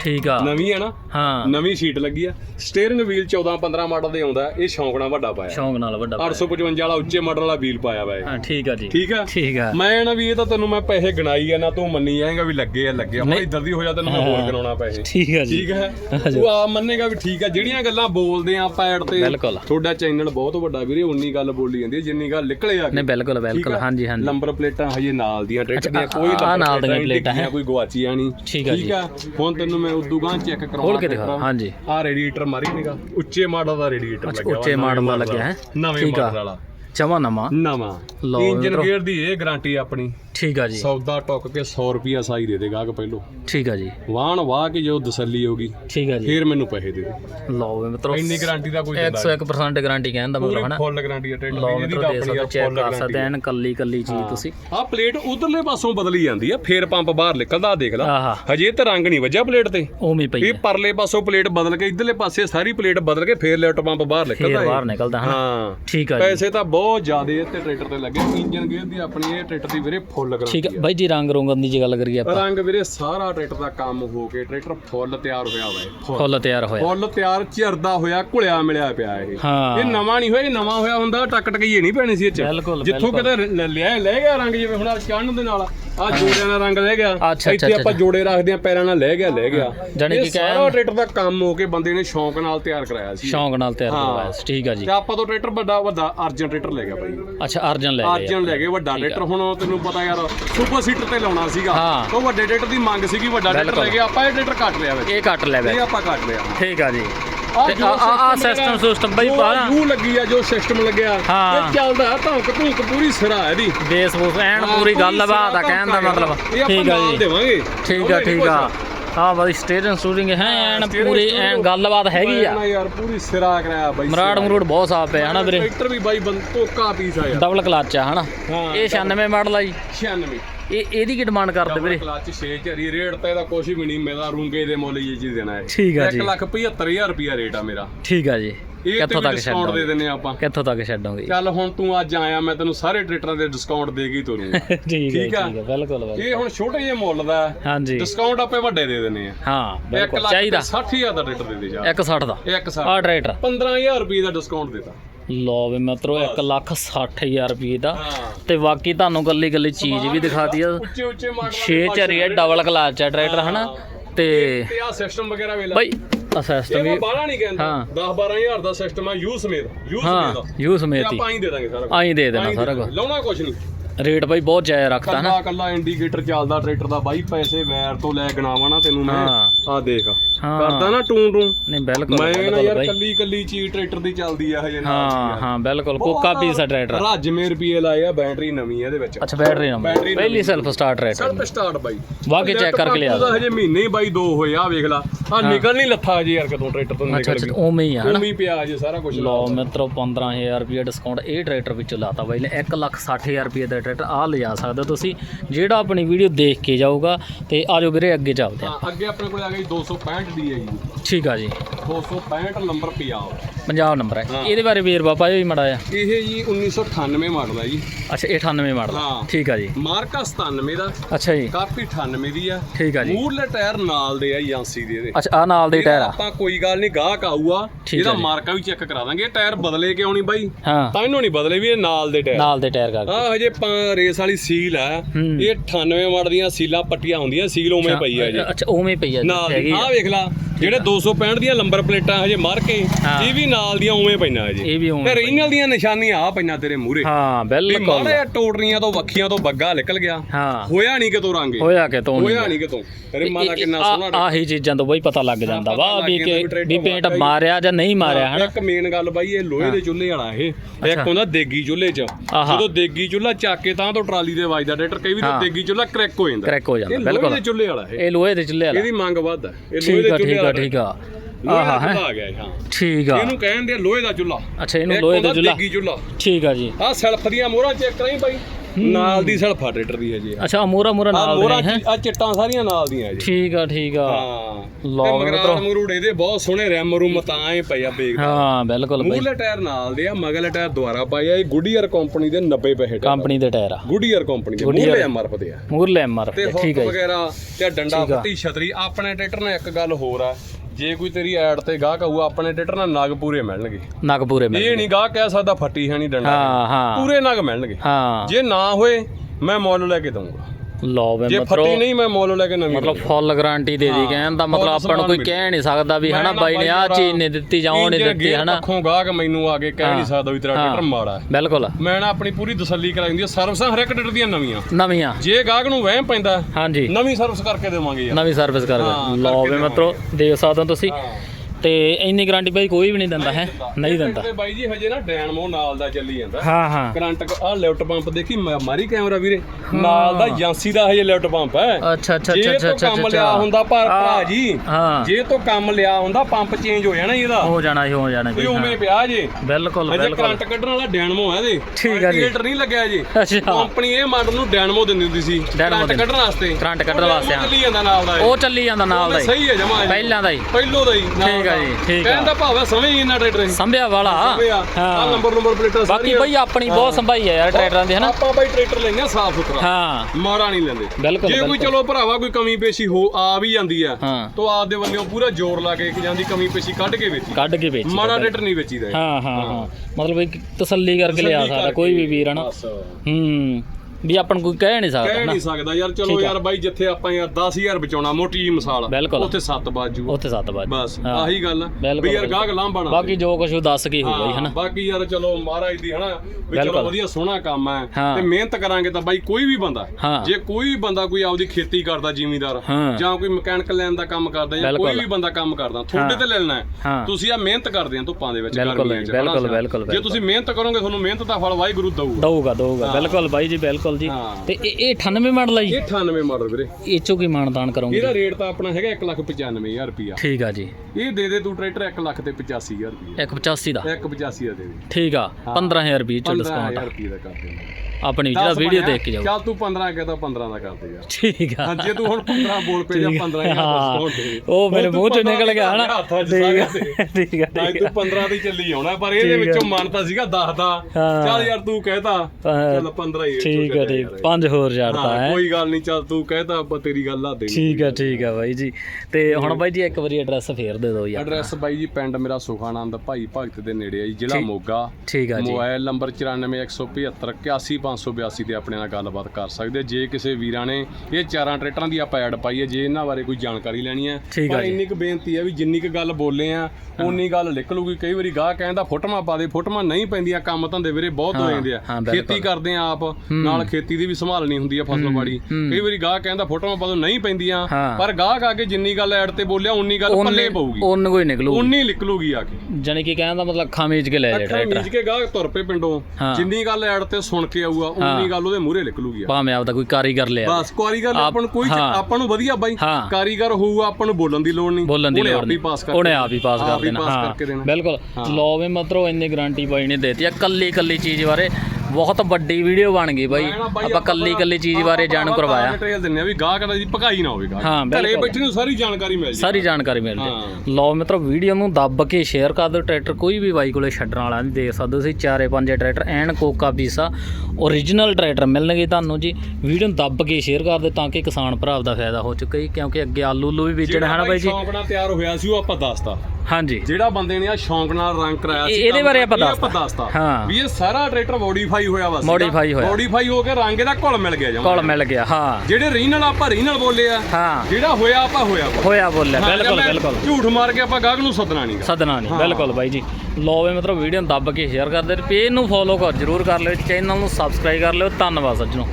A: ਠੀਕ ਆ।
B: ਨਵੀਂ ਹੈ ਨਾ?
A: ਹਾਂ।
B: ਨਵੀਂ ਸੀਟ ਲੱਗੀ ਆ। ਸਟੀਅਰਿੰਗ ਵੀਲ 14 15 ਮਾਡਲ ਦੇ ਆਉਂਦਾ ਇਹ ਸ਼ੌਂਕ ਨਾਲ ਵੱਡਾ ਪਾਇਆ।
A: ਸ਼ੌਂਕ ਨਾਲ ਵੱਡਾ ਪਾਇਆ।
B: 855 ਵਾਲਾ ਉੱਚੇ ਮਾਡਲ ਵਾਲਾ ਵੀਲ ਪਾਇਆ ਵਾ ਇਹ।
A: ਹਾਂ ਠੀਕ ਆ ਜੀ।
B: ਠੀਕ ਆ?
A: ਠੀਕ ਆ।
B: ਮੈਂ ਨਾ ਵੀ ਇਹ ਤਾਂ ਤੈਨੂੰ ਮੈਂ ਪੈਸੇ ਗਣਾਈ ਆ ਨਾ ਤੂੰ ਮੰਨੀ ਜਾਏਗਾ ਵੀ ਲੱਗੇ ਆ ਲੱਗੇ ਆ। ਹੁਣ। ਇੱਧਰ ਦੀ ਹੋ ਜਾ ਤੈਨੂੰ ਮੈਂ ਹੋਰ ਗਣਾਉਣਾ ਪੈਸੇ।
A: ਠੀਕ ਆ ਜੀ।
B: ਠੀਕ
A: ਹਾਂਜੀ।
B: ਤੂੰ ਆ ਮੰਨੇਗਾ ਵੀ ਠੀਕ ਹੈ ਆ ਜਿਹੜੀਆਂ ਗੱਲਾਂ ਬੋਲਦੇ ਆ ਆਪਾਂ ਐਡ ਤੇ
A: ਬਿਲਕੁਲ।
B: ਤੁਹਾਡਾ ਚੈਨਲ ਬਹੁਤ ਵੱਡਾ ਵੀਰੇ ਉਨੀ ਗੱਲ ਬੋਲੀ ਜਾਂਦੀ ਹੈ ਜਿੰਨੀ ਗੱਲ ਨਿਕਲੇ ਆ
A: ਨਹੀਂ ਬਿਲਕੁਲ ਬਿਲਕੁਲ ਹਾਂਜੀ ਹਾਂਜੀ।
B: ਨੰਬਰ ਪਲੇਟਾਂ ਹਜੇ ਨਾਲ ਦੀਆਂ ਟਰੈਕਟਰ ਦੀਆਂ ਕੋਈ
A: ਆਹ ਨਾਲ ਦੀਆਂ ਪਲੇਟਾਂ
B: ਡਿੱਗੀਆਂ, ਕੋਈ ਗਵਾਚੀਆਂ ਨਹੀਂ।
A: ਠੀਕ ਆ ਜੀ।
B: ਆ? ਹੁਣ ਤੈਨੂੰ ਮੈਂ ਉਦੋਂ ਗਾਂ ਚੈੱਕ ਕਰਾਉਣਾ
A: ਖੋਲ ਕੇ ਦਿਖਾ ਹਾਂਜੀ।
B: ਆ ਰੇਡੀਏਟਰ ਮਾਰੀ ਨਿਗਾ ਉੱਚੇ ਮਾਡਲ ਦਾ ਰੇਡੀਏਟਰ
A: ਅੱਛਾ,
B: ਲੱਗਿਆ
A: ਉੱਚੇ ਮਾਡਲ ਦਾ ਲੱਗਿਆ ਹੈ।
B: ਨਵੇਂ
A: ਠੀਕ ਆ।
B: ਮਾਡਲ ਵਾਲਾ।
A: ਚਵਾ ਨਵਾਂ।
B: ਨਵਾਂ।
A: ਲਓ
B: ਇੰਜਨ। ਗੇਅਰ ਦੀ ਇਹ ਗਾਰੰਟੀ ਆਪਣੀ।
A: ਠੀਕ ਆ ਜੀ।
B: ਸੌਦਾ ਟੁੱਕ ਕੇ 100 ਰੁਪਿਆ ਸਾਈ ਦੇ ਦੇ ਗਾਹਕ ਪਹਿਲੋਂ।
A: ਠੀਕ ਆ ਜੀ।
B: ਵਾਹਣ ਵਾਹ ਕੇ ਜਦੋਂ ਤਸੱਲੀ ਹੋਗੀ
A: ਠੀਕ ਆ ਜੀ।
B: ਫੇਰ ਮੈਨੂੰ ਪੈਸੇ ਦੇ ਦੇ
A: ਲਓ ਮਿੱਤਰੋ
B: ਇੰਨੀ ਗਾਰੰਟੀ ਦਾ ਕੋਈ ਦਿੰਦਾ
A: 101% ਗਾਰੰਟੀ ਕਹਿੰਦਾ ਮਤਲਬ ਹਨਾ
B: ਫੁੱਲ ਗਾਰੰਟੀ ਹੈ ਟਰੈਕਟਰ
A: ਲਓ
B: ਦੀ ਇਹਦੀ
A: ਮਿੱਤਰੋ
B: ਤਾਂ
A: ਦੇ
B: ਆਪਣੀ
A: ਸਕਦੇ ਚੈੱਕ ਕਰ ਸਕਦੇ ਐਨ ਕੱਲੀ ਕੱਲੀ ਚੀਜ਼ ਤੁਸੀਂ।
B: ਆ ਪਲੇਟ ਉਧਰਲੇ ਪਾਸੋਂ ਬਦਲੀ ਜਾਂਦੀ ਆ ਫੇਰ ਪੰਪ ਬਾਹਰ ਨਿਕਲਦਾ ਦੇਖ ਲੈ। ਹਜੇ ਤੇ ਰੰਗ ਨਹੀਂ ਵੱਜਾ ਪਲੇਟ ਤੇ।
A: ਉਵੇਂ ਹੀ ਪਈ
B: ਇਹ
A: ਹੈ
B: ਪਰਲੇ ਪਾਸੋਂ ਪਲੇਟ ਬਦਲ ਕੇ ਇਧਰਲੇ ਪਾਸੇ ਸਾਰੀ ਪਲੇਟ ਬਦਲ ਕੇ ਫੇਰ ਲੈਟ ਪੰਪ ਬਾਹਰ ਨਿਕਲਦਾ
A: ਬਾਹਰ
B: ਇਹ।
A: ਨਿਕਲਦਾ ਹਨਾ?
B: ਹਾਂ।
A: ਠੀਕ ਆ ਜੀ।
B: ਪੈਸੇ ਤਾਂ ਬਹੁਤ ਜ਼ਿਆਦੇ ਤੇ ਟਰੈਕਟਰ ਤੇ ਲੱਗੇ। ਇੰਜਨ ਗੇਅਰ ਦੀ ਆਪਣੀ ਇਹ ਟਰੈਕਟਰ ਦੀ ਵੀਰੇ ਫੁੱਲ
A: ਠੀਕ
B: ਗਾਰੰਟੀ
A: ਆ। ਬਾਈ ਜੀ ਰੰਗ ਰੋਗਨ ਦੀ ਜੇ ਗੱਲ ਕਰੀਏ ਆਪਾਂ।
B: ਰੰਗ ਵੀਰੇ ਸਾਰਾ ਟਰੈਕਟਰ ਦਾ ਕੰਮ ਹੋ ਕੇ ਟਰੈਕਟਰ ਫੁੱਲ ਤਿਆਰ ਹੋਇਆ ਹੋਇਆ ਹੈ ਫੁੱਲ।
A: ਤਿਆਰ ਹੋਇਆ।
B: ਫੁੱਲ ਤਿਆਰ ਝਰਦਾ ਹੋਇਆ ਘੁਲਿਆ ਮਿਲਿਆ ਪਿਆ ਇਹ।
A: ਹਾਂ।
B: ਇਹ ਨਵਾਂ ਨਹੀਂ ਹੋਇਆ ਇਹ ਨਵਾਂ ਹੋਇਆ ਹੁੰਦਾ ਟੱਕ ਟਕਈਏ ਨਹੀਂ ਪੈਣੀ ਸੀ ਇਹ ਚ।
A: ਬਿਲਕੁਲ
B: ਜਿੱਥੋਂ ਕਿਤੇ ਲ- ਲਿਆ ਲੈ ਗਿਆ ਰੰਗ ਜਿਵੇਂ ਹੁਣ ਚੜਨ ਦੇ ਨਾਲ ਆ ਜੋੜਿਆਂ ਦਾ ਰੰਗ ਲੈ ਗਿਆ। ਇੱਥੇ ਆਪਾਂ ਜੋੜੇ ਰੱਖਦੇ ਆ ਪੈਰਾਂ ਨਾਲ ਲੈ ਗਿਆ ਲੈ ਗਿਆ। ਇਹ
A: ਕਿ
B: ਸਾਰਾ ਟਰੈਕਟਰ ਦਾ ਕੰਮ ਹੋ ਕੇ ਬੰਦੇ ਨੇ ਸ਼ੌਂਕ ਨਾਲ ਤਿਆਰ ਕਰਾਇਆ ਸੀ।
A: ਸ਼ੌਂਕ ਨਾਲ ਤਿਆਰ
B: ਹਾਂ।
A: ਕਰਵਾਇਆ ਸੀ। ਠੀਕ ਆ ਜੀ।
B: ਤੇ ਆਪਾਂ ਤੋਂ ਟਰੈਕਟਰ ਵੱਡਾ ਵੱਡਾ ਅਰਜਨ ਟਰੈਕਟਰ ਲੈ ਗਿਆ ਬਾਈ।
A: ਅੱਛਾ ਅਰਜਨ ਲੈ ਗਏ
B: ਅਰਜਨ ਲੈ ਗਏ ਵੱਡਾ ਟਰੈਕਟਰ ਹੁਣ ਤੈਨੂੰ ਪਤਾ ਯਾਰ ਸੁਪਰ ਸੀਟਰ ਤੇ ਲਾਉਣਾ ਸੀਗਾ।
A: ਹਾਂ।
B: ਉਹ ਵੱਡੇ ਟਰੈਕਟਰ ਦੀ ਮੰਗ ਸੀਗੀ ਵੱਡਾ ਟਰੈਕਟਰ
A: ਬਿਲਕੁਲ।
B: ਲੈ ਕੇ ਆਪਾਂ ਇਹ ਟਰੈਕਟਰ ਕੱਟ ਲਿਆ ਵਿੱਚ
A: ਇਹ ਕੱਟ ਲੈ ਵੇ।
B: ਇਹ ਆਪਾਂ ਕੱਟ ਲਿਆ।
A: ਠੀਕ ਆ ਜੀ। ਤੇ ਆ ਆ ਸਿਸਟਮ ਸਿਸਟਮ ਬਾਈ
B: ਉਹ
A: ਪਾਣਾ
B: ਯੂ ਲੱਗੀ ਆ ਜੋ ਸਿਸਟਮ ਲੱਗਿਆ
A: ਹਾਂ।
B: ਇਹ ਚੱਲਦਾ ਧੌਂਕ ਧੂਕ ਪੂਰੀ ਸਿਰਾ ਇਹਦੀ।
A: ਬੇਸ ਬੂਸ ਐਨ ਪੂਰੀ ਗੱਲ ਬਾਤ ਆ ਕਹਿਣ ਦਾ ਮਤਲਬ। ਠੀਕ ਆ ਜੀ।
B: ਦੇਵਾਂਗੇ।
A: ਠੀਕ ਆ ਠੀਕ ਆ। ਹਾਂ ਬਾਈ ਸਟੇਸ਼ਨ ਸ਼ੂਟਿੰਗ ਹੈ ਐਨ ਪੂਰੀ ਐਨ ਗੱਲਬਾਤ ਹੈਗੀ ਆ।
B: ਯਾਰ ਪੂਰੀ ਸਿਰਾ ਕਰਾਇਆ ਬਾਈ
A: ਮਰਾੜ ਮਰੂੜ ਬਹੁਤ ਸਾਫ਼ ਪਿਆ ਹਨਾ ਵੀਰੇ?
B: ਟਰੈਕਟਰ ਵੀ ਬਾਈ ਬੰਦ ਧੋਕਾ ਪੀਸ ਆ ਯਾਰ।
A: ਡਬਲ ਕਲਚ ਆ ਹਨਾ?
B: ਹਾਂ
A: ਇਹ 96 ਮਾਡਲ ਆ ਜੀ।
B: 96
A: ਇਹ ਇਹਦੀ ਕੀ ਡਿਮਾਂਡ ਕਰਦੇ ਵੀਰੇ?
B: ਕਲਚ 6 ਝਰੀ ਰੇਟ ਤੇ ਦਾ ਕੁਛ ਵੀ ਨਹੀਂ ਮੇਰਾ ਰੂੰਗੇ ਦੇ ਮੁੱਲ ਜੀ ਜੀ ਦੇਣਾ ਹੈ।
A: ਠੀਕ ਆ ਜੀ।
B: 1 ਲੱਖ 75000 ਰੁਪਿਆ ਰੇਟ ਆ ਮੇਰਾ।
A: ਠੀਕ ਆ ਜੀ।
B: ਇਹ
A: ਕਿੱਥੋਂ ਤੱਕ
B: ਡਿਸਕਾਊਂਟ ਦੇ ਦਿੰਨੇ ਆਪਾਂ।
A: ਕਿੱਥੋਂ ਤੱਕ ਛੱਡੋਗੇ?
B: ਚੱਲ ਹੁਣ ਤੂੰ ਅੱਜ ਆਇਆ ਮੈਂ ਤੈਨੂੰ ਸਾਰੇ ਟਰੈਕਟਰਾਂ ਦੇ ਡਿਸਕਾਊਂਟ ਦੇ ਕੇ ਤੋਰੂ
A: ਠੀਕ ਹੈ
B: ਠੀਕ
A: ਬਿਲਕੁਲ ਬਿਲਕੁਲ।
B: ਇਹ ਹੁਣ ਛੋਟੇ ਜਿਹੇ ਮੁੱਲ ਦਾ ਹੈ।
A: ਹਾਂਜੀ।
B: ਡਿਸਕਾਊਂਟ ਆਪੇ ਵੱਡੇ ਦੇ ਦਿੰਨੇ ਆ
A: ਹਾਂ
B: 1
A: ਬਿਲਕੁਲ
B: ਲੱਖ
A: ਚਾਹੀਦਾ।
B: 60000 ਦਾ ਟਰੈਕਟਰ ਦੇ ਦੇ ਜਾ।
A: 160 ਦਾ।
B: ਇੱਕ ਸਾਲ
A: ਆ ਟਰੈਕਟਰ
B: 15000 ਰੁਪਏ ਦਾ ਡਿਸਕਾਊਂਟ ਦੇਤਾ
A: ਲੋ ਵੀ ਮਿੱਤਰੋ 1 ਲੱਖ 60000 ਰੁਪਏ ਦਾ।
B: ਹਾਂ।
A: ਤੇ ਬਾਕੀ ਤੁਹਾਨੂੰ ਗੱਲੀ ਗੱਲੀ ਚੀਜ਼ ਵੀ ਦਿਖਾਤੀ ਆ
B: ਉੱਚੇ ਉੱਚੇ ਮਾਡਲ
A: 6 ਚਰੀਏ ਡਬਲ ਕਲਾਚ ਆ ਟਰੈਕਟਰ ਹਨਾ? ਤੇ
B: ਤੇ ਆ ਸਿਸਟਮ ਵਗੈਰਾ ਵੇਲਾ
A: ਬਾਈ ਆ
B: ਇਹ
A: ਸਿਸਟਮ
B: ਮੈਂ
A: ਵੀ
B: ਬਾਹਲਾ ਨਹੀਂ ਕਹਿੰਦਾ
A: ਹਾਂ।
B: 10 12000 ਦਾ ਸਿਸਟਮ ਆ ਯੂ ਸਮੇਤ ਯੂ
A: ਹਾਂ
B: ਸਮੇਤ
A: ਯੂ
B: ਤੇ
A: ਸਮੇਤੀ
B: ਆਪਾਂ ਹੀ ਦੇ ਦਾਂਗੇ ਸਾਰਾ ਕੁਛ।
A: ਆਈ ਦੇ ਦੇਣਾ
B: ਆਈਂ
A: ਸਾਰਾ ਕੁਝ।
B: ਲਾਉਣਾ ਕੁਛ ਨਹੀਂ
A: ਰੇਟ ਬਾਈ ਬਹੁਤ ਜਾਇਜ਼ ਰੱਖਤਾ ਨਾ।
B: ਕੱਲਾ ਕੱਲਾ ਇੰਡੀਕੇਟਰ ਚੱਲਦਾ ਟਰੈਕਟਰ ਦਾ ਬਾਈ ਪੈਸੇ ਵੈਰ ਤੋਂ ਲੈ ਗਣਾਵਾ ਨਾ ਤੈਨੂੰ ਮੈਂ।
A: ਹਾਂ।
B: ਆ ਦੇਖ।
A: ਹਾਂ।
B: ਕਰਦਾ ਨਾ ਟੂੰ ਟੂੰ।
A: ਨਹੀਂ ਬਿਲਕੁਲ
B: ਮੈਂ ਨਾ
A: ਬਿਲਕੁਲ
B: ਯਾਰ
A: ਬਾਈ।
B: ਕੱਲੀ ਕੱਲੀ ਚੀਜ਼ ਟਰੈਕਟਰ ਦੀ ਚੱਲਦੀ ਆ ਹਜੇ ਨਾਲ
A: ਹਾਂ ਹਾਂ ਬਿਲਕੁਲ। ਕੋਕਾ ਪੀਸ ਟਰੈਕਟਰ
B: ਰਾਜਮੇ ਰੁਪਏ ਲਾਏ ਆ ਬੈਟਰੀ ਨਵੀਂ ਆ ਇਹਦੇ ਵਿੱਚ।
A: ਅੱਛਾ ਬੈਟਰੀ
B: ਬੈਟਰੀ
A: ਪਹਿਲੀ self start tractor
B: self start ਬਾਈ।
A: ਵਾਕੇ ਚੈੱਕ ਕਰਕੇ ਲਿਆ।
B: ਉਹਦਾ ਹਜੇ ਮਹੀਨੇ ਹੀ ਬਾਈ ਦੋ ਹੋਏ ਆ ਵੇਖ ਲਾ। ਆ ਨਿਕਲ ਨਹੀਂ ਲੱਥਾ ਹਜੇ ਯਾਰ ਕਦੋਂ ਟਰੈਕਟਰ ਤੋਂ
A: ਅੱਛਾ
B: ਨਿਕਲ
A: ਅੱਛਾ ਉਵੇਂ ਹੀ ਆ ਹਨਾ?
B: ਉਮੀ ਪਿਆ ਹਜੇ ਸਾਰਾ ਕੁਝ
A: ਲਓ ਮਿੱਤਰੋ 15000 ਰੁਪਏ ਡਿਸਕਾਊਂਟ ਇਹ ਟਰੈਕਟਰ ਵਿੱਚੋਂ ਲਾਤਾ ਬਾਈ ਨੇ। 160000 ਰੁਪਏ ਦਾ ਟਰੈਕਟਰ ਆ ਲਿਜਾ ਸਕਦੇ ਤੁਸੀਂ ਜਿਹੜਾ ਆਪਣੀ ਵੀਡੀਓ ਦੇਖ ਕੇ ਜਾਊਗਾ ਤੇ ਆਜੋ ਵੀਰੇ ਅੱਗੇ ਚੱਲਦੇ ਆ
B: ਅੱਗੇ ਆਪਣੇ ਕੋਲ ਆ ਗਈ 265 ਦੀ ਹੈ ਜੀ।
A: ਠੀਕ ਆ ਜੀ।
B: 265 ਨੰਬਰ ਪੰਜਾਬ
A: ਪੰਜਾਬ ਨੰਬਰ ਹੈ।
B: ਹਾਂ।
A: ਇਹਦੇ ਬਾਰੇ ਵੀਰ ਬਾਪਾ ਜੀ ਮੜਾ ਆ
B: ਇਹ ਜੀ 1998 ਮਾਡਲ ਆ ਜੀ।
A: ਅੱਛਾ ਇਹ 98 ਮਾਡਲ
B: ਹਾਂ।
A: ਠੀਕ ਆ ਜੀ।
B: ਮਾਰਕਾ 97 ਦਾ।
A: ਅੱਛਾ ਜੀ।
B: ਕਾਪੀ 98 ਦੀ ਆ।
A: ਠੀਕ ਆ ਜੀ।
B: ਮੂਰਲੇ ਟਾਇਰ ਨਾਲ ਦੇ ਆ ਏਜੰਸੀ ਦੇ ਇਹਦੇ।
A: ਅੱਛਾ ਆ ਨਾਲ ਦੇ ਟਾਇਰ ਆ।
B: ਆਪਾਂ ਕੋਈ ਗੱਲ ਨਹੀਂ ਗਾਹਕ ਆਊਗਾ।
A: ਠੀਕ
B: ਇਹਦਾ
A: ਜੀ।
B: ਮਾਰਕਾ ਵੀ ਚੈੱਕ ਕਰਾ ਦਾਂਗੇ। ਇਹ ਟਾਇਰ ਬਦਲੇ ਕਿਉਂ ਨਹੀਂ ਬਾਈ?
A: ਹਾਂ।
B: ਤਾਂ ਇਹਨੂੰ ਨਹੀਂ ਬਦਲੇ ਵੀ ਇਹ ਨਾਲ ਦੇ ਟਾਇਰ।
A: ਨਾਲ ਦੇ ਟਾਇਰ ਕਰ
B: ਆ ਹਜੇ ਪਾ- ਰੇਸ ਵਾਲੀ ਸੀਲ ਆ।
A: ਹੂੰ।
B: ਇਹ 98 ਮਾਡਲ ਦੀਆਂ ਸੀਲਾਂ ਪੱਟੀਆਂ ਹੁੰਦੀਆਂ ਸੀਲ ਉਵੇਂ ਪਈ ਆ ਜੀ।
A: ਅੱਛਾ ਉਵੇਂ ਪਈ ਆ ਜੀ,
B: ਨਾਲ
A: ਹੈਗੀ
B: ਆ।
A: ਆ।
B: ਵੇਖ ਲਾ। ਜਿਹੜੇ 265 ਦੀਆਂ ਨੰਬਰ ਪਲੇਟਾਂ ਹਜੇ ਮਾਰ ਕੇ। ਇਹ ਵੀ ਨਾਲ ਦੀਆਂ ਉਵੇਂ ਪਈਆਂ ਹਜੇ।
A: ਇਹ ਵੀ ਉਵੇਂ
B: ਰੀਨਲ ਦੀਆਂ ਨਿਸ਼ਾਨੀਆਂ ਆ ਪਈਆਂ ਤੇਰੇ ਮੂਹਰੇ।
A: ਹਾਂ ਬਿਲਕੁਲ
B: ਮਾੜਾ ਜਿਹਾ ਟੋਟਰੀਆਂ ਤੋਂ ਵੱਖੀਆਂ ਤੋਂ ਬੱਗਾ ਨਿਕਲ ਗਿਆ।
A: ਹਾਂ।
B: ਹੋਇਆ ਨਹੀਂ ਕਿਤੋਂ ਰੰਗ।
A: ਹੋਇਆ ਕਿ ਤੋਂ
B: ਹੋਇਆ ਨਹੀਂ ਕਿਤੋਂ। ਤੇਰੇ ਮਾਂ ਦਾ ਕਿੰਨਾ ਸੋਹਣਾ
A: ਆਹੀ ਚੀਜ਼ਾਂ ਤੋਂ ਬਈ ਪਤਾ ਲੱਗ ਜਾਂਦਾ ਵਾ ਵੀ ਕਿ
B: ਵੀ
A: ਪੇਂਟ ਮਾਰਿਆ ਜਾਂ ਨਹੀਂ ਮਾਰਿਆ ਹਨਾ?
B: ਇੱਕ ਮੇਨ ਗੱਲ ਬਾਈ ਇਹ ਲੋਹੇ ਦੇ ਚੁੱਲ੍ਹੇ ਵਾਲਾ ਇਹ। ਇੱਕ ਹੁੰਦਾ ਦੇਗੀ ਚੁੱਲ੍ਹੇ 'ਚ। ਜਦੋਂ ਦੇਗੀ ਚੁੱਲ੍ਹਾ ਚੱਕ ਕੇ ਤਾਂ ਤੋਂ ਟਰਾਲੀ ਦੇ ਵੱਜਦਾ ਟਰੈਕਟਰ ਕਈ ਵੀ ਦੇਗੀ ਚੁੱਲ੍ਹਾ ਕਰੈਕ ਹੋ ਜਾਂਦਾ।
A: ਕਰੈਕ ਹੋ ਜਾਂਦਾ
B: ਇਹ ਲੋਹੇ
A: ਬਿਲਕੁਲ।
B: ਦੇ ਚੁੱਲ੍ਹੇ ਵਾਲਾ ਇਹ।
A: ਇਹ ਲੋਹੇ ਦੇ ਚੁੱਲ੍ਹੇ ਵਾਲਾ।
B: ਇਹਦੀ ਮੰਗ ਵੱਧ ਹੈ। ਇਹ ਲੋਹੇ ਦੇ ਚੁੱਲ੍ਹੇ
A: ਆ ਠੀਕ ਆ। ਆਹਾ ਹੈ?
B: ਆ ਗਿਆ ਇਹ, ਹਾਂ।
A: ਠੀਕ ਆ।
B: ਇਹਨੂੰ ਕਹਿੰਦੇ ਆ ਲੋਹੇ ਦਾ ਚੁੱਲ੍ਹਾ।
A: ਅੱਛਾ ਇਹਨੂੰ ਲੋਹੇ ਦੇ ਚੁੱਲ੍ਹਾ। ਠੀਕ ਆ ਜੀ।
B: ਆਹ ਸੈਲਫ ਦੀਆਂ ਮੋਹਰਾਂ ਚੈੱਕ ਕਰਾਈ ਬਾਈ। ਨਾਲ ਦੀ ਸੈਲਫਾ ਟਰੈਕਟਰ ਦੀ ਹੈ ਜੀ
A: ਅੱਛਾ ਮੋਰਾ ਮੋਰਾ ਨਾਲ ਦੇ ਹੈ?
B: ਆ ਚਿੱਟਾਂ ਸਾਰੀਆਂ ਨਾਲ ਦੀਆਂ ਜੀ
A: ਠੀਕ ਆ ਠੀਕ ਆ।
B: ਹਾਂ।
A: ਮਿੱਤਰੋ।
B: ਮਗਰਾਰ ਮਰੂੜੇ ਦੇ ਬਹੁਤ ਸੋਹਣੇ ਰੈਮ ਰੂਮ ਤਾਂ ਐ ਪਏ ਆ ਬੇਗ
A: ਹਾਂ ਬਿਲਕੁਲ ਬਈ।
B: ਮੂਹਰਲੇ ਟਾਇਰ ਨਾਲ ਦੇ ਆ ਮਗਲੇ ਟਾਇਰ ਦੁਆਰਾ ਪਾਏ ਆ। ਇਹ ਗੁੱਡੀਅਰ ਕੰਪਨੀ ਦੇ 90 ਪੈਸੇ ਟਾਇਰ
A: ਕੰਪਨੀ ਦੇ ਟਾਇਰ ਆ।
B: ਗੁੱਡੀਅਰ ਕੰਪਨੀ ਦੇ। ਮੂਹਰਲੇ ਐਮਆਰਐਫ ਦੇ ਆ।
A: ਮੂਰਲੇ ਐਮਆਰ
B: ਤੇ ਹੁੱਕ
A: ਠੀਕ ਆ ਜੀ।
B: ਵਗੈਰਾ ਤੇ ਡੰਡਾ। ਫੱਟੀ ਛਤਰੀ। ਆਪਣੇ ਟਰੈਕਟਰ ਨਾਲ ਇੱਕ ਗੱਲ ਹੋਰ ਆ। ਜੇ ਕੋਈ ਤੇਰੀ ਐਡ ਤੇ ਗਾਹਕ ਆਊ ਆਪਣੇ ਟਰੈਕਟਰ ਨਾਲ ਨਗ ਪੂਰੇ ਮਿਲਣਗੇ।
A: ਨਗ ਪੂਰੇ ਮਿਲ
B: ਇਹ ਨਹੀਂ ਗਾਹਕ ਕਹਿ ਸਕਦਾ ਫੱਟੀ ਹੈ ਨਹੀਂ ਡੰਡਾ।
A: ਹਾਂ ਹਾਂ।
B: ਪੂਰੇ ਨਗ ਮਿਲਣਗੇ।
A: ਹਾਂ।
B: ਜੇ ਨਾ ਹੋਏ ਮੈਂ ਮੁੱਲ ਲੈ ਕੇ ਦਊਂਗਾ।
A: ਲਓ ਵੇ
B: ਜੇ
A: ਮਿੱਤਰੋ
B: ਫੱਟੀ ਨਹੀਂ ਮੈਂ ਮੁੱਲ ਲੈ ਕੇ ਨਵੀਂ
A: ਮਤਲਬ ਫੁੱਲ ਗਾਰੰਟੀ ਦੇ ਦੀ ਕਹਿਣ ਦਾ ਮਤਲਬ ਆਪਾਂ ਨੂੰ ਕੋਈ ਕਹਿ ਨਹੀਂ ਸਕਦਾ ਵੀ ਹਨਾ ਬਾਈ ਨੇ
B: ਯਾਰ
A: ਚੀਜ਼ ਨਹੀਂ ਦਿੱਤੀ ਜਾਂ ਉਹ ਨਹੀਂ ਦਿੱਤੀ ਹਨਾ?
B: ਪੱਖੋਂ ਗਾਹਕ ਮੈਨੂੰ ਆ ਕੇ ਕਹਿ ਨਹੀਂ ਸਕਦਾ ਵੀ ਤੇਰਾ। ਟਰੈਕਟਰ ਮਾੜਾ ਹੈ।
A: ਬਿਲਕੁਲ।
B: ਮੈਂ ਨਾ ਆਪਣੀ ਪੂਰੀ ਤਸੱਲੀ ਕਰਾਈ ਹੁੰਦੀ ਹੈ ਸਰਵਿਸਾਂ ਹਰ ਇੱਕ ਟਰੈਕਟਰ ਦੀਆਂ ਨਵੀਆਂ।
A: ਨਵੀਆਂ।
B: ਜੇ ਗਾਹਕ ਨੂੰ ਵਹਿਮ ਪੈਂਦਾ
A: ਹਾਂਜੀ।
B: ਨਵੀਂ ਸਰਵਿਸ ਕਰਕੇ ਦੇਵਾਂਗੇ ਯਾਰ।
A: ਨਵੀਂ ਸਰਵਿਸ ਕਰ
B: ਹਾਂ,
A: ਲਓ
B: ਕਰਕੇ
A: ਵੇ ਮਿੱਤਰੋ ਦੇਖ ਸਕਦੇ ਹੋ ਤੁਸੀਂ। ਤੇ ਇੰਨੀ ਗਾਰੰਟੀ ਬਾਈ ਕੋਈ ਵੀ ਨਹੀਂ ਦਿੰਦਾ ਹੈ? ਨਹੀਂ ਦਿੰਦਾ।
B: ਤੇ ਬਾਈ ਜੀ ਹਜੇ ਨਾ ਡੈਨਮੋ ਨਾਲ ਦਾ ਚੱਲੀ ਜਾਂਦਾ।
A: ਹਾਂ ਹਾਂ।
B: ਕਰੰਟ ਆ ਲੈਫਟ ਪੰਪ ਦੇਖੀ ਮ- ਮਾਰੀ ਕੈਮਰਾ ਵੀਰੇ। ਨਾਲ ਦਾ ਏਜੰਸੀ ਦਾ ਹਜੇ ਲੈਫਟ ਪੰਪ ਹੈ।
A: ਅੱਛਾ ਅੱਛਾ
B: ਜੇ
A: ਅੱਛਾ ਅੱਛਾ
B: ਕੰਮ
A: ਅੱਛਾ।
B: ਲਿਆ ਹੁੰਦਾ ਪਰ
A: ਹਾਂ।
B: ਭਰਾ ਜੀ
A: ਹਾਂ।
B: ਜੇ ਤੋਂ ਕੰਮ ਲਿਆ ਹੁੰਦਾ ਪੰਪ ਚੇਂਜ ਹੋ ਜਾਣਾ ਜੀ ਇਹਦਾ।
A: ਹੋ ਜਾਣਾ ਹੀ ਹੋ ਜਾਣਾ ਜੀ
B: ਉਵੇਂ ਪਿਆ ਜੇ।
A: ਬਿਲਕੁਲ ਬਿਲਕੁਲ।
B: ਕਰੰਟ ਕੱਢਣ ਵਾਲਾ ਡੈਨਮੋ ਹੈ ਇਹਦੇ।
A: ਠੀਕ ਆ ਜੀ।
B: Radiator ਨਹੀਂ ਲੱਗਿਆ ਜੀ।
A: ਅੱਛਾ।
B: ਕੰਪਨੀ ਇਹ ਮਾਡਲ ਨੂੰ ਡੈਨਮੋ ਦਿੰਦੀ ਹੁੰਦੀ ਸੀ। ਕਰੰਟ। ਕੱਢਣ ਵਾਸਤੇ।
A: ਕਰੰਟ ਕੱਢਣ ਵਾਸਤੇ, ਹਾਂ।
B: ਚੱਲੀ ਜਾਂਦਾ ਨਾਲ ਦਾ ਇਹ।
A: ਉਹ ਚੱਲੀ ਜਾਂਦਾ ਨਾਲ ਦਾ ਹੀ।
B: ਸਹੀ ਹੈ ਜਮਾ
A: ਪਹਿਲਾਂ ਦਾ ਹੀ।
B: ਪਹਿਲੋਂ ਦਾ ਹੀ
A: ਠੀਕ ਆ
B: ਦਾ।
A: ਜੀ, ਠੀਕ ਆ।
B: ਕਹਿਣ ਦਾ ਭਾਵ ਹੈ ਸਮਝ ਹੀ ਇੰਨਾ ਟਰੈਕਟਰ
A: ਸੰਭਿਆ ਵਾਲਾ।
B: ਆ
A: ਹਾਂ।
B: ਨੰਬਰ ਨੰਬਰ ਪਲੇਟਾਂ
A: ਬਾਕੀ ਬਈ ਆਪਣੀ ਬਹੁਤ ਸੰਭਾਈ ਹੈ ਯਾਰ ਟਰੈਕਟਰਾਂ ਦੀ ਹਨਾ?
B: ਆਪਾਂ ਬਾਈ ਟਰੈਕਟਰ ਲੈਣੇ ਆ ਸਾਫ਼ ਸੁਥਰਾ।
A: ਹਾਂ।
B: ਮਾੜਾ ਨਹੀਂ ਲੈਂਦੇ।
A: ਬਿਲਕੁਲ
B: ਜੇ ਕੋਈ
A: ਬਿਲਕੁਲ।
B: ਚਲੋ ਭਰਾਵਾ ਕੋਈ ਕਮੀ ਪੇਸ਼ੀ ਹੋ ਆ ਵੀ ਜਾਂਦੀ ਆ
A: ਹਾਂ।
B: ਤਾਂ ਆਪਦੇ ਵੱਲੋਂ ਪੂਰਾ ਜ਼ੋਰ ਲਾ ਕੇ ਇੱਕ ਜਾਂਦੀ ਕਮੀ ਪੇਸ਼ੀ ਕੱਢ ਕੇ ਵੇਚੀ।
A: ਕੱਢ ਕੇ ਵੇਚੀ
B: ਮਾੜਾ ਟਰੈਕਟਰ ਨਹੀਂ ਵੇਚੀਦਾ ਇਹ।
A: ਹਾਂ ਹਾਂ ਹਾਂ। ਮਤਲਬ ਇੱਕ ਤਸੱਲੀ ਕਰਕੇ ਲਿਆ
B: ਤਸੱਲੀ
A: ਕੋਈ ਵੀ। ਵੀਰ ਹਨਾ?
B: ਬਸ।
A: ਹੂੰ। ਵੀ ਆਪਾਂ ਨੂੰ ਕੋਈ ਕਹਿ ਨਹੀਂ ਸਕਦਾ
B: ਕਹਿ
A: ਹਨਾ
B: ਨਹੀਂ ਸਕਦਾ ਯਾਰ ਚਲੋ। ਯਾਰ ਬਾਈ ਜਿੱਥੇ ਆਪਾਂ ਯਾਰ 10000 ਬਚਾਉਣਾ ਮੋਟੀ ਜੀ ਮਿਸਾਲ
A: ਬਿਲਕੁਲ।
B: ਉੱਥੇ 7 ਬਾਜੂ
A: ਉੱਥੇ ਸੱਤ ਵਜੇ
B: ਬਸ
A: ਹਾਂ।
B: ਆਹੀ ਗੱਲ ਆ
A: ਬਿਲਕੁਲ,
B: ਵੀ ਯਾਰ। ਗਾਹਕ ਲਾਂਭਣਾ
A: ਬਾਕੀ ਜੋ ਕੁਝ ਉਹ ਦੱਸ ਕੇ ਹੋਊਗਾ ਹੀ ਹਨਾ
B: ਬਾਕੀ ਯਾਰ ਚਲੋ ਮਹਾਰਾਜ ਦੀ ਹਨਾ ਵੀ ਚਲੋ
A: ਬਿਲਕੁਲ।
B: ਵਧੀਆ ਸੋਹਣਾ ਕੰਮ ਹੈ
A: ਹਾਂ।
B: ਤੇ ਮਿਹਨਤ ਕਰਾਂਗੇ ਤਾਂ ਬਾਈ ਕੋਈ ਵੀ ਬੰਦਾ
A: ਹਾਂ।
B: ਜੇ ਕੋਈ ਵੀ ਬੰਦਾ ਕੋਈ ਆਪਦੀ ਖੇਤੀ ਕਰਦਾ ਜ਼ਿਮੀਂਦਾਰ
A: ਹਾਂ।
B: ਜਾਂ ਕੋਈ ਮਕੈਨਿਕਲ ਲਾਈਨ ਦਾ ਕੰਮ ਕਰਦਾ ਜਾਂ
A: ਬਿਲਕੁਲ।
B: ਕੋਈ ਵੀ ਬੰਦਾ ਕੰਮ ਕਰਦਾ ਤੁਹਾਡੇ ਤੇ ਲੈ ਲੈਣਾ ਹੈ
A: ਹਾਂ।
B: ਤੁਸੀਂ ਆ ਮਿਹਨਤ ਕਰਦੇ ਆ ਧੁੱਪਾਂ ਦੇ ਵਿੱਚ
A: ਬਿਲਕੁਲ,
B: ਗਰਮੀਆਂ 'ਚ
A: ਬਿਲਕੁਲ,
B: ਜੇ
A: ਬਿਲਕੁਲ।
B: ਤੁਸੀਂ ਮਿਹਨਤ ਕਰੋਗੇ ਤੁਹਾਨੂੰ ਮਿਹਨਤ ਦਾ ਫਲ ਵਾਹਿਗੁਰੂ ਦਊਗਾ
A: ਦਊਗਾ ਦਊਗਾ ਬਿਲਕੁਲ ਬਾਈ ਜੀ ਬਿਲਕੁਲ ਜੀ।
B: ਹਾਂ।
A: ਤੇ ਇਹ ਇਹ 98 ਮਾਡਲ ਆ ਜੀ।
B: ਇਹ 98 ਮਾਡਲ ਵੀਰੇ।
A: ਇਹ ਚੋਂ ਕੀ ਮਾਨਦਾਨ ਕਰੋਗੇ
B: ਇਹਦਾ ਰੇਟ ਤਾਂ ਆਪਣਾ ਹੈਗਾ 195000 ਰੁਪਿਆ
A: ਠੀਕ ਆ ਜੀ।
B: ਇਹ ਦੇ ਦੇ ਤੂੰ ਟਰੈਕਟਰ 1 ਲੱਖ ਤੇ 85000 ਰੁਪਿਆ
A: 185 ਦਾ?
B: 185 ਦਾ ਦੇ ਦੇ।
A: ਠੀਕ ਆ 15000 ਰੁਪਏ ਚ
B: 15000
A: ਡਿਸਕਾਊਂਟ
B: ਰੁਪਏ ਦਾ ਕਰ ਦੇ
A: ਆਪਣੀ ਜਿਹੜਾ ਵੀਡੀਓ ਦੇਖ ਕੇ ਜਾਓ।
B: ਚੱਲ ਤੂੰ 15 ਕਹਦਾ 15 ਦਾ ਕਰ ਦੇ ਯਾਰ
A: ਠੀਕ ਆ।
B: ਹਾਂ, ਜੇ ਤੂੰ ਹੁਣ 15 ਬੋਲ ਪਏ ਜਾਂ 15 ਹਜ਼ਾਰ
A: ਹਾਂ
B: ਡਿਸਕਾਊਂਟ ਦੇ
A: ਉਹ ਮੇਰੇ
B: ਤੂੰ
A: ਮੂੰਹ ਚੋਂ
B: 15
A: ਨਿਕਲ ਗਿਆ ਹਨਾ? ਠੀਕ ਆ
B: ਤੇ।
A: ਠੀਕ ਆ
B: ਅੱਜ ਤੂੰ
A: ਆ।
B: 15 ਦੀ ਚੱਲੀ ਆਉਣਾ ਪਰ ਇਹਦੇ
A: ਆ।
B: ਵਿੱਚੋਂ ਮੰਨਤਾ ਸੀਗਾ 10 ਦਾ। ਚੱਲ ਯਾਰ ਤੂੰ ਕਹਿਤਾ। ਚੱਲ 15 ਹੀ
A: ਠੀਕ ਆ ਠੀਕ ਪੰਜ ਹੋਰ ਛੱਡਤਾ
B: ਹਾਂ ਕੋਈ ਗੱਲ ਨਹੀਂ ਚੱਲ ਤੂੰ ਕਹਿਤਾ ਆਪਾਂ ਤੇਰੀ ਗੱਲ ਲਾ ਦੇਣੀ
A: ਠੀਕ ਆ ਠੀਕ ਆ ਬਾਈ ਜੀ। ਤੇ ਹੁਣ ਬਾਈ ਜੀ ਇੱਕ ਵਾਰੀ ਐਡਰੈਸ ਫੇਰ ਦੇ ਦਿਓ ਯਾਰ।
B: ਐਡਰੈਸ ਬਾਈ ਜੀ ਪਿੰਡ ਮੇਰਾ ਸੁਖਾਨੰਦ ਭਾਈ ਭਗਤ ਦੇ ਨੇੜੇ ਆ ਜੀ ਜ਼ਿਲ੍ਹਾ ਮੋਗਾ।
A: ਠੀਕ ਆ ਜੀ।
B: ਮੋਬਾਈਲ ਨੰਬਰ 94175 81582 ਤੇ ਆਪਣੇ ਨਾਲ ਗੱਲਬਾਤ ਕਰ ਸਕਦੇ। ਜੇ ਕਿਸੇ ਵੀਰਾਂ ਨੇ ਇਹ ਚਾਰਾਂ ਟਰੈਕਟਰਾਂ ਦੀ ਆਪਾਂ ਐਡ ਪਾਈ ਹੈ ਜੇ ਇਹਨਾਂ ਬਾਰੇ ਕੋਈ ਜਾਣਕਾਰੀ ਲੈਣੀ ਹੈ। ਪਰ। ਇੰਨੀ ਕੁ ਬੇਨਤੀ ਹੈ ਵੀ ਜਿੰਨੀ ਕੁ ਗੱਲ ਬੋਲੇ ਆ ਉਨੀ ਗੱਲ ਲਿਖ ਲੂਗੀ ਕਈ ਵਾਰੀ ਗਾਹ ਕਹਿੰਦਾ ਫੋਟੋਆਂ ਪਾ ਦੇ ਫੋਟੋਆਂ ਨਹੀਂ ਪੈਂਦੀਆਂ ਕੰਮ ਧੰਦੇ ਵੀਰੇ ਬਹੁਤ ਹੋ ਜਾਂਦੇ ਆ। ਖੇਤੀ ਕਰਦੇ ਆ ਆਪ ਨਾਲ ਖੇਤੀ ਦੀ ਵੀ ਸੰਭਾਲਣੀ ਹੁੰਦੀ ਆ ਫਸਲਬਾੜੀ ਕਈ ਵਾਰੀ ਗਾਹ ਕਹਿੰਦਾ ਫੋਟੋਆਂ ਪਾ ਦੋ ਨਹੀਂ ਪੈਂਦੀਆਂ। ਪਰ ਗਾਹਕ ਆ ਕੇ ਜਿੰਨੀ ਗੱਲ ਐਡ ਤੇ ਬੋਲਿਆ ਉਨੀ ਗੱਲ ਪੱਲੇ ਪਊਗੀ।
A: ਉਹਨ ਕੋਈ ਨਿਕਲੂ
B: ਉਨੀ ਨਿਕਲੂਗੀ ਆ ਕੇ।
A: ਜਾਨੀ ਕਿ ਕਹਿਣ ਦਾ ਮਤਲਬ ਅੱਖਾਂ ਮੀਚ ਕੇ ਲੈ ਜਾ
B: ਅੱਖਾਂ
A: ਟਰੈਕਟਰ।
B: ਮੀਚ ਕੇ ਗਾਹਕ ਤੁਰ ਪਏ ਪਿੰਡੋਂ। ਜਿੰਨੀ ਗੱਲ ਐਡ ਤੇ ਸੁਣ ਕੇ ਆਊਗਾ ਉਨੀ ਗੱਲ ਉਹਦੇ ਮੂਹਰੇ ਨਿਕਲੂਗੀ ਆ।
A: ਭਾਵੇਂ ਆਪਦਾ ਕੋਈ ਕਾਰੀਗਰ ਲਿਆ
B: ਬਸ ਕਾਰੀਗਰ ਆਪਾਂ ਨੂੰ ਕੋਈ। ਆਪਾਂ ਨੂੰ ਵਧੀਆ ਬਾਈ। ਕਾਰੀਗਰ ਹੋਊਗਾ ਆਪਾਂ ਨੂੰ ਬੋਲਣ ਦੀ ਲੋੜ ਨਹੀਂ।
A: ਬੋਲਣ ਦੀ ਲੋੜ ਨਹੀਂ। ਉਹਨੇ ਆਪ ਹੀ ਪਾਸ ਕਰ ਦੇਣਾ। ਹਾਂ। ਬਿਲਕੁਲ। ਲੋ ਵੀ ਮਤਰੋ ਇੰਨੀ ਗਾਰੰਟੀ ਬਾਈ ਨੇ ਦੇਤੀ ਆ ਕੱਲੀ ਕੱਲੀ ਚੀਜ਼ ਬਾਰੇ। ਬਹੁਤ ਵੱਡੀ ਵੀਡੀਓ ਬਣ ਗਈ ਬਾਈ।
B: ਨਾ
A: ਆਪਾਂ ਕੱਲੀ ਕੱਲੀ ਚੀਜ਼ ਬਾਰੇ ਜਾਣੂ ਕਰਵਾਇਆ।
B: ਟ੍ਰੇਲ ਦਿੰਨੇ ਆ ਵੀ ਗਾਹਕ ਦਾ ਜੀ ਭਕਾਈ ਨਾ ਹੋਵੇਗਾ
A: ਹਾਂ,
B: ਘਰੇ
A: ਬਿਲਕੁਲ।
B: ਬੈਠੇ ਨੂੰ ਸਾਰੀ ਜਾਣਕਾਰੀ ਮਿਲ ਜੇ
A: ਸਾਰੀ ਜਾਣਕਾਰੀ ਮਿਲ
B: ਹਾਂ।
A: ਜੇ ਲਓ ਮਿੱਤਰੋ ਵੀਡੀਓ ਨੂੰ ਦੱਬ ਕੇ ਸ਼ੇਅਰ ਕਰ ਦਿਓ ਟਰੈਕਟਰ ਕੋਈ ਵੀ ਬਾਈ ਕੋਲੇ ਛੱਡਣ ਵਾਲਾ ਨਹੀਂ ਦੇਖ ਸਕਦੇ ਹੋ ਤੁਸੀਂ। ਚਾਰੇ ਪੰਜੇ ਟਰੈਕਟਰ ਐਨ ਕੋਕਾ ਪੀਸਾ। ਓਰੀਜਨਲ ਟਰੈਕਟਰ ਮਿਲਣਗੇ ਤੁਹਾਨੂੰ ਜੀ। ਵੀਡੀਓ ਨੂੰ ਦੱਬ ਕੇ ਸ਼ੇਅਰ ਕਰ ਦਿਓ ਤਾਂ ਕਿ ਕਿਸਾਨ ਭਰਾ ਦਾ ਫਾਇਦਾ ਹੋ ਚੁੱਕਾ ਜੀ। ਕਿਉਂਕਿ ਅੱਗੇ ਆਲੂ ਲੂ ਵੀ ਵੇਚਣੇ ਹਨ ਬਾਈ ਜੀ?
B: ਸ਼ੌਂਕ ਨਾਲ ਤਿਆਰ ਹੋਇਆ ਸੀ ਉਹ ਆਪਾਂ ਦੱਸਤਾ।
A: ਹਾਂਜੀ।
B: ਜਿਹੜਾ ਬੰਦੇ ਨੇ ਆ ਸ਼ੌਂਕ ਨਾਲ ਰੰਗ ਕਰਾਇਆ ਸੀ
A: ਇਹ- ਇਹਦੇ ਬਾਰੇ ਆਪਾਂ ਦੱਸਤਾ।
B: ਦੱਸਤਾ।
A: ਹਾਂ।
B: ਵੀ ਇਹ ਸਾਰਾ ਟਰੈਕਟਰ ਮੋਡੀਫਾਈ ਹੋਇਆ ਵਾ
A: Modify ਹੋਇਆ।
B: ਮੋਡੀਫਾਈ ਹੋ ਕੇ ਰੰਗ ਇਹਦਾ ਘੁਲ ਮਿਲ ਗਿਆ ਜਮਾ
A: ਕੋਲ ਮਿਲ ਗਿਆ ਹਾਂ।
B: ਜਿਹੜੇ ਰੀਨਲ ਆਪਾਂ ਰੀਨਲ ਬੋਲੇ ਆ
A: ਹਾਂ।
B: ਜਿਹੜਾ ਹੋਇਆ ਆਪਾਂ ਹੋਇਆ ਵਾ।
A: ਹੋਇਆ ਬੋਲਿਆ।
B: ਹਾਂ,
A: ਬਿਲਕੁਲ ਬਿਲਕੁਲ।
B: ਝੂਠ ਮਾਰ ਕੇ ਆਪਾਂ ਗਾਹਕ ਨੂੰ ਸੱਦਣਾ ਨਹੀਂਗਾ
A: ਸਦਨਾ ਨਹੀਂ ਬਿਲਕੁਲ ਬਾਈ ਜੀ। ਲੋ ਵੇ ਮਤਲਬ ਵੀਡੀਓ ਨੂੰ ਦੱਬ ਕੇ ਸ਼ੇਅਰ ਕਰ ਦਿਓ ਪੇਜ ਨੂੰ ਫੋਲੋ ਕਰ ਜਰੂਰ ਕਰ ਲਿਓ। ਚੈਨਲ ਨੂੰ ਸਬਸਕ੍ਰਾਈਬ ਕਰ ਲਿਓ। ਧੰਨਵਾਦ ਸੱਜਣੋ।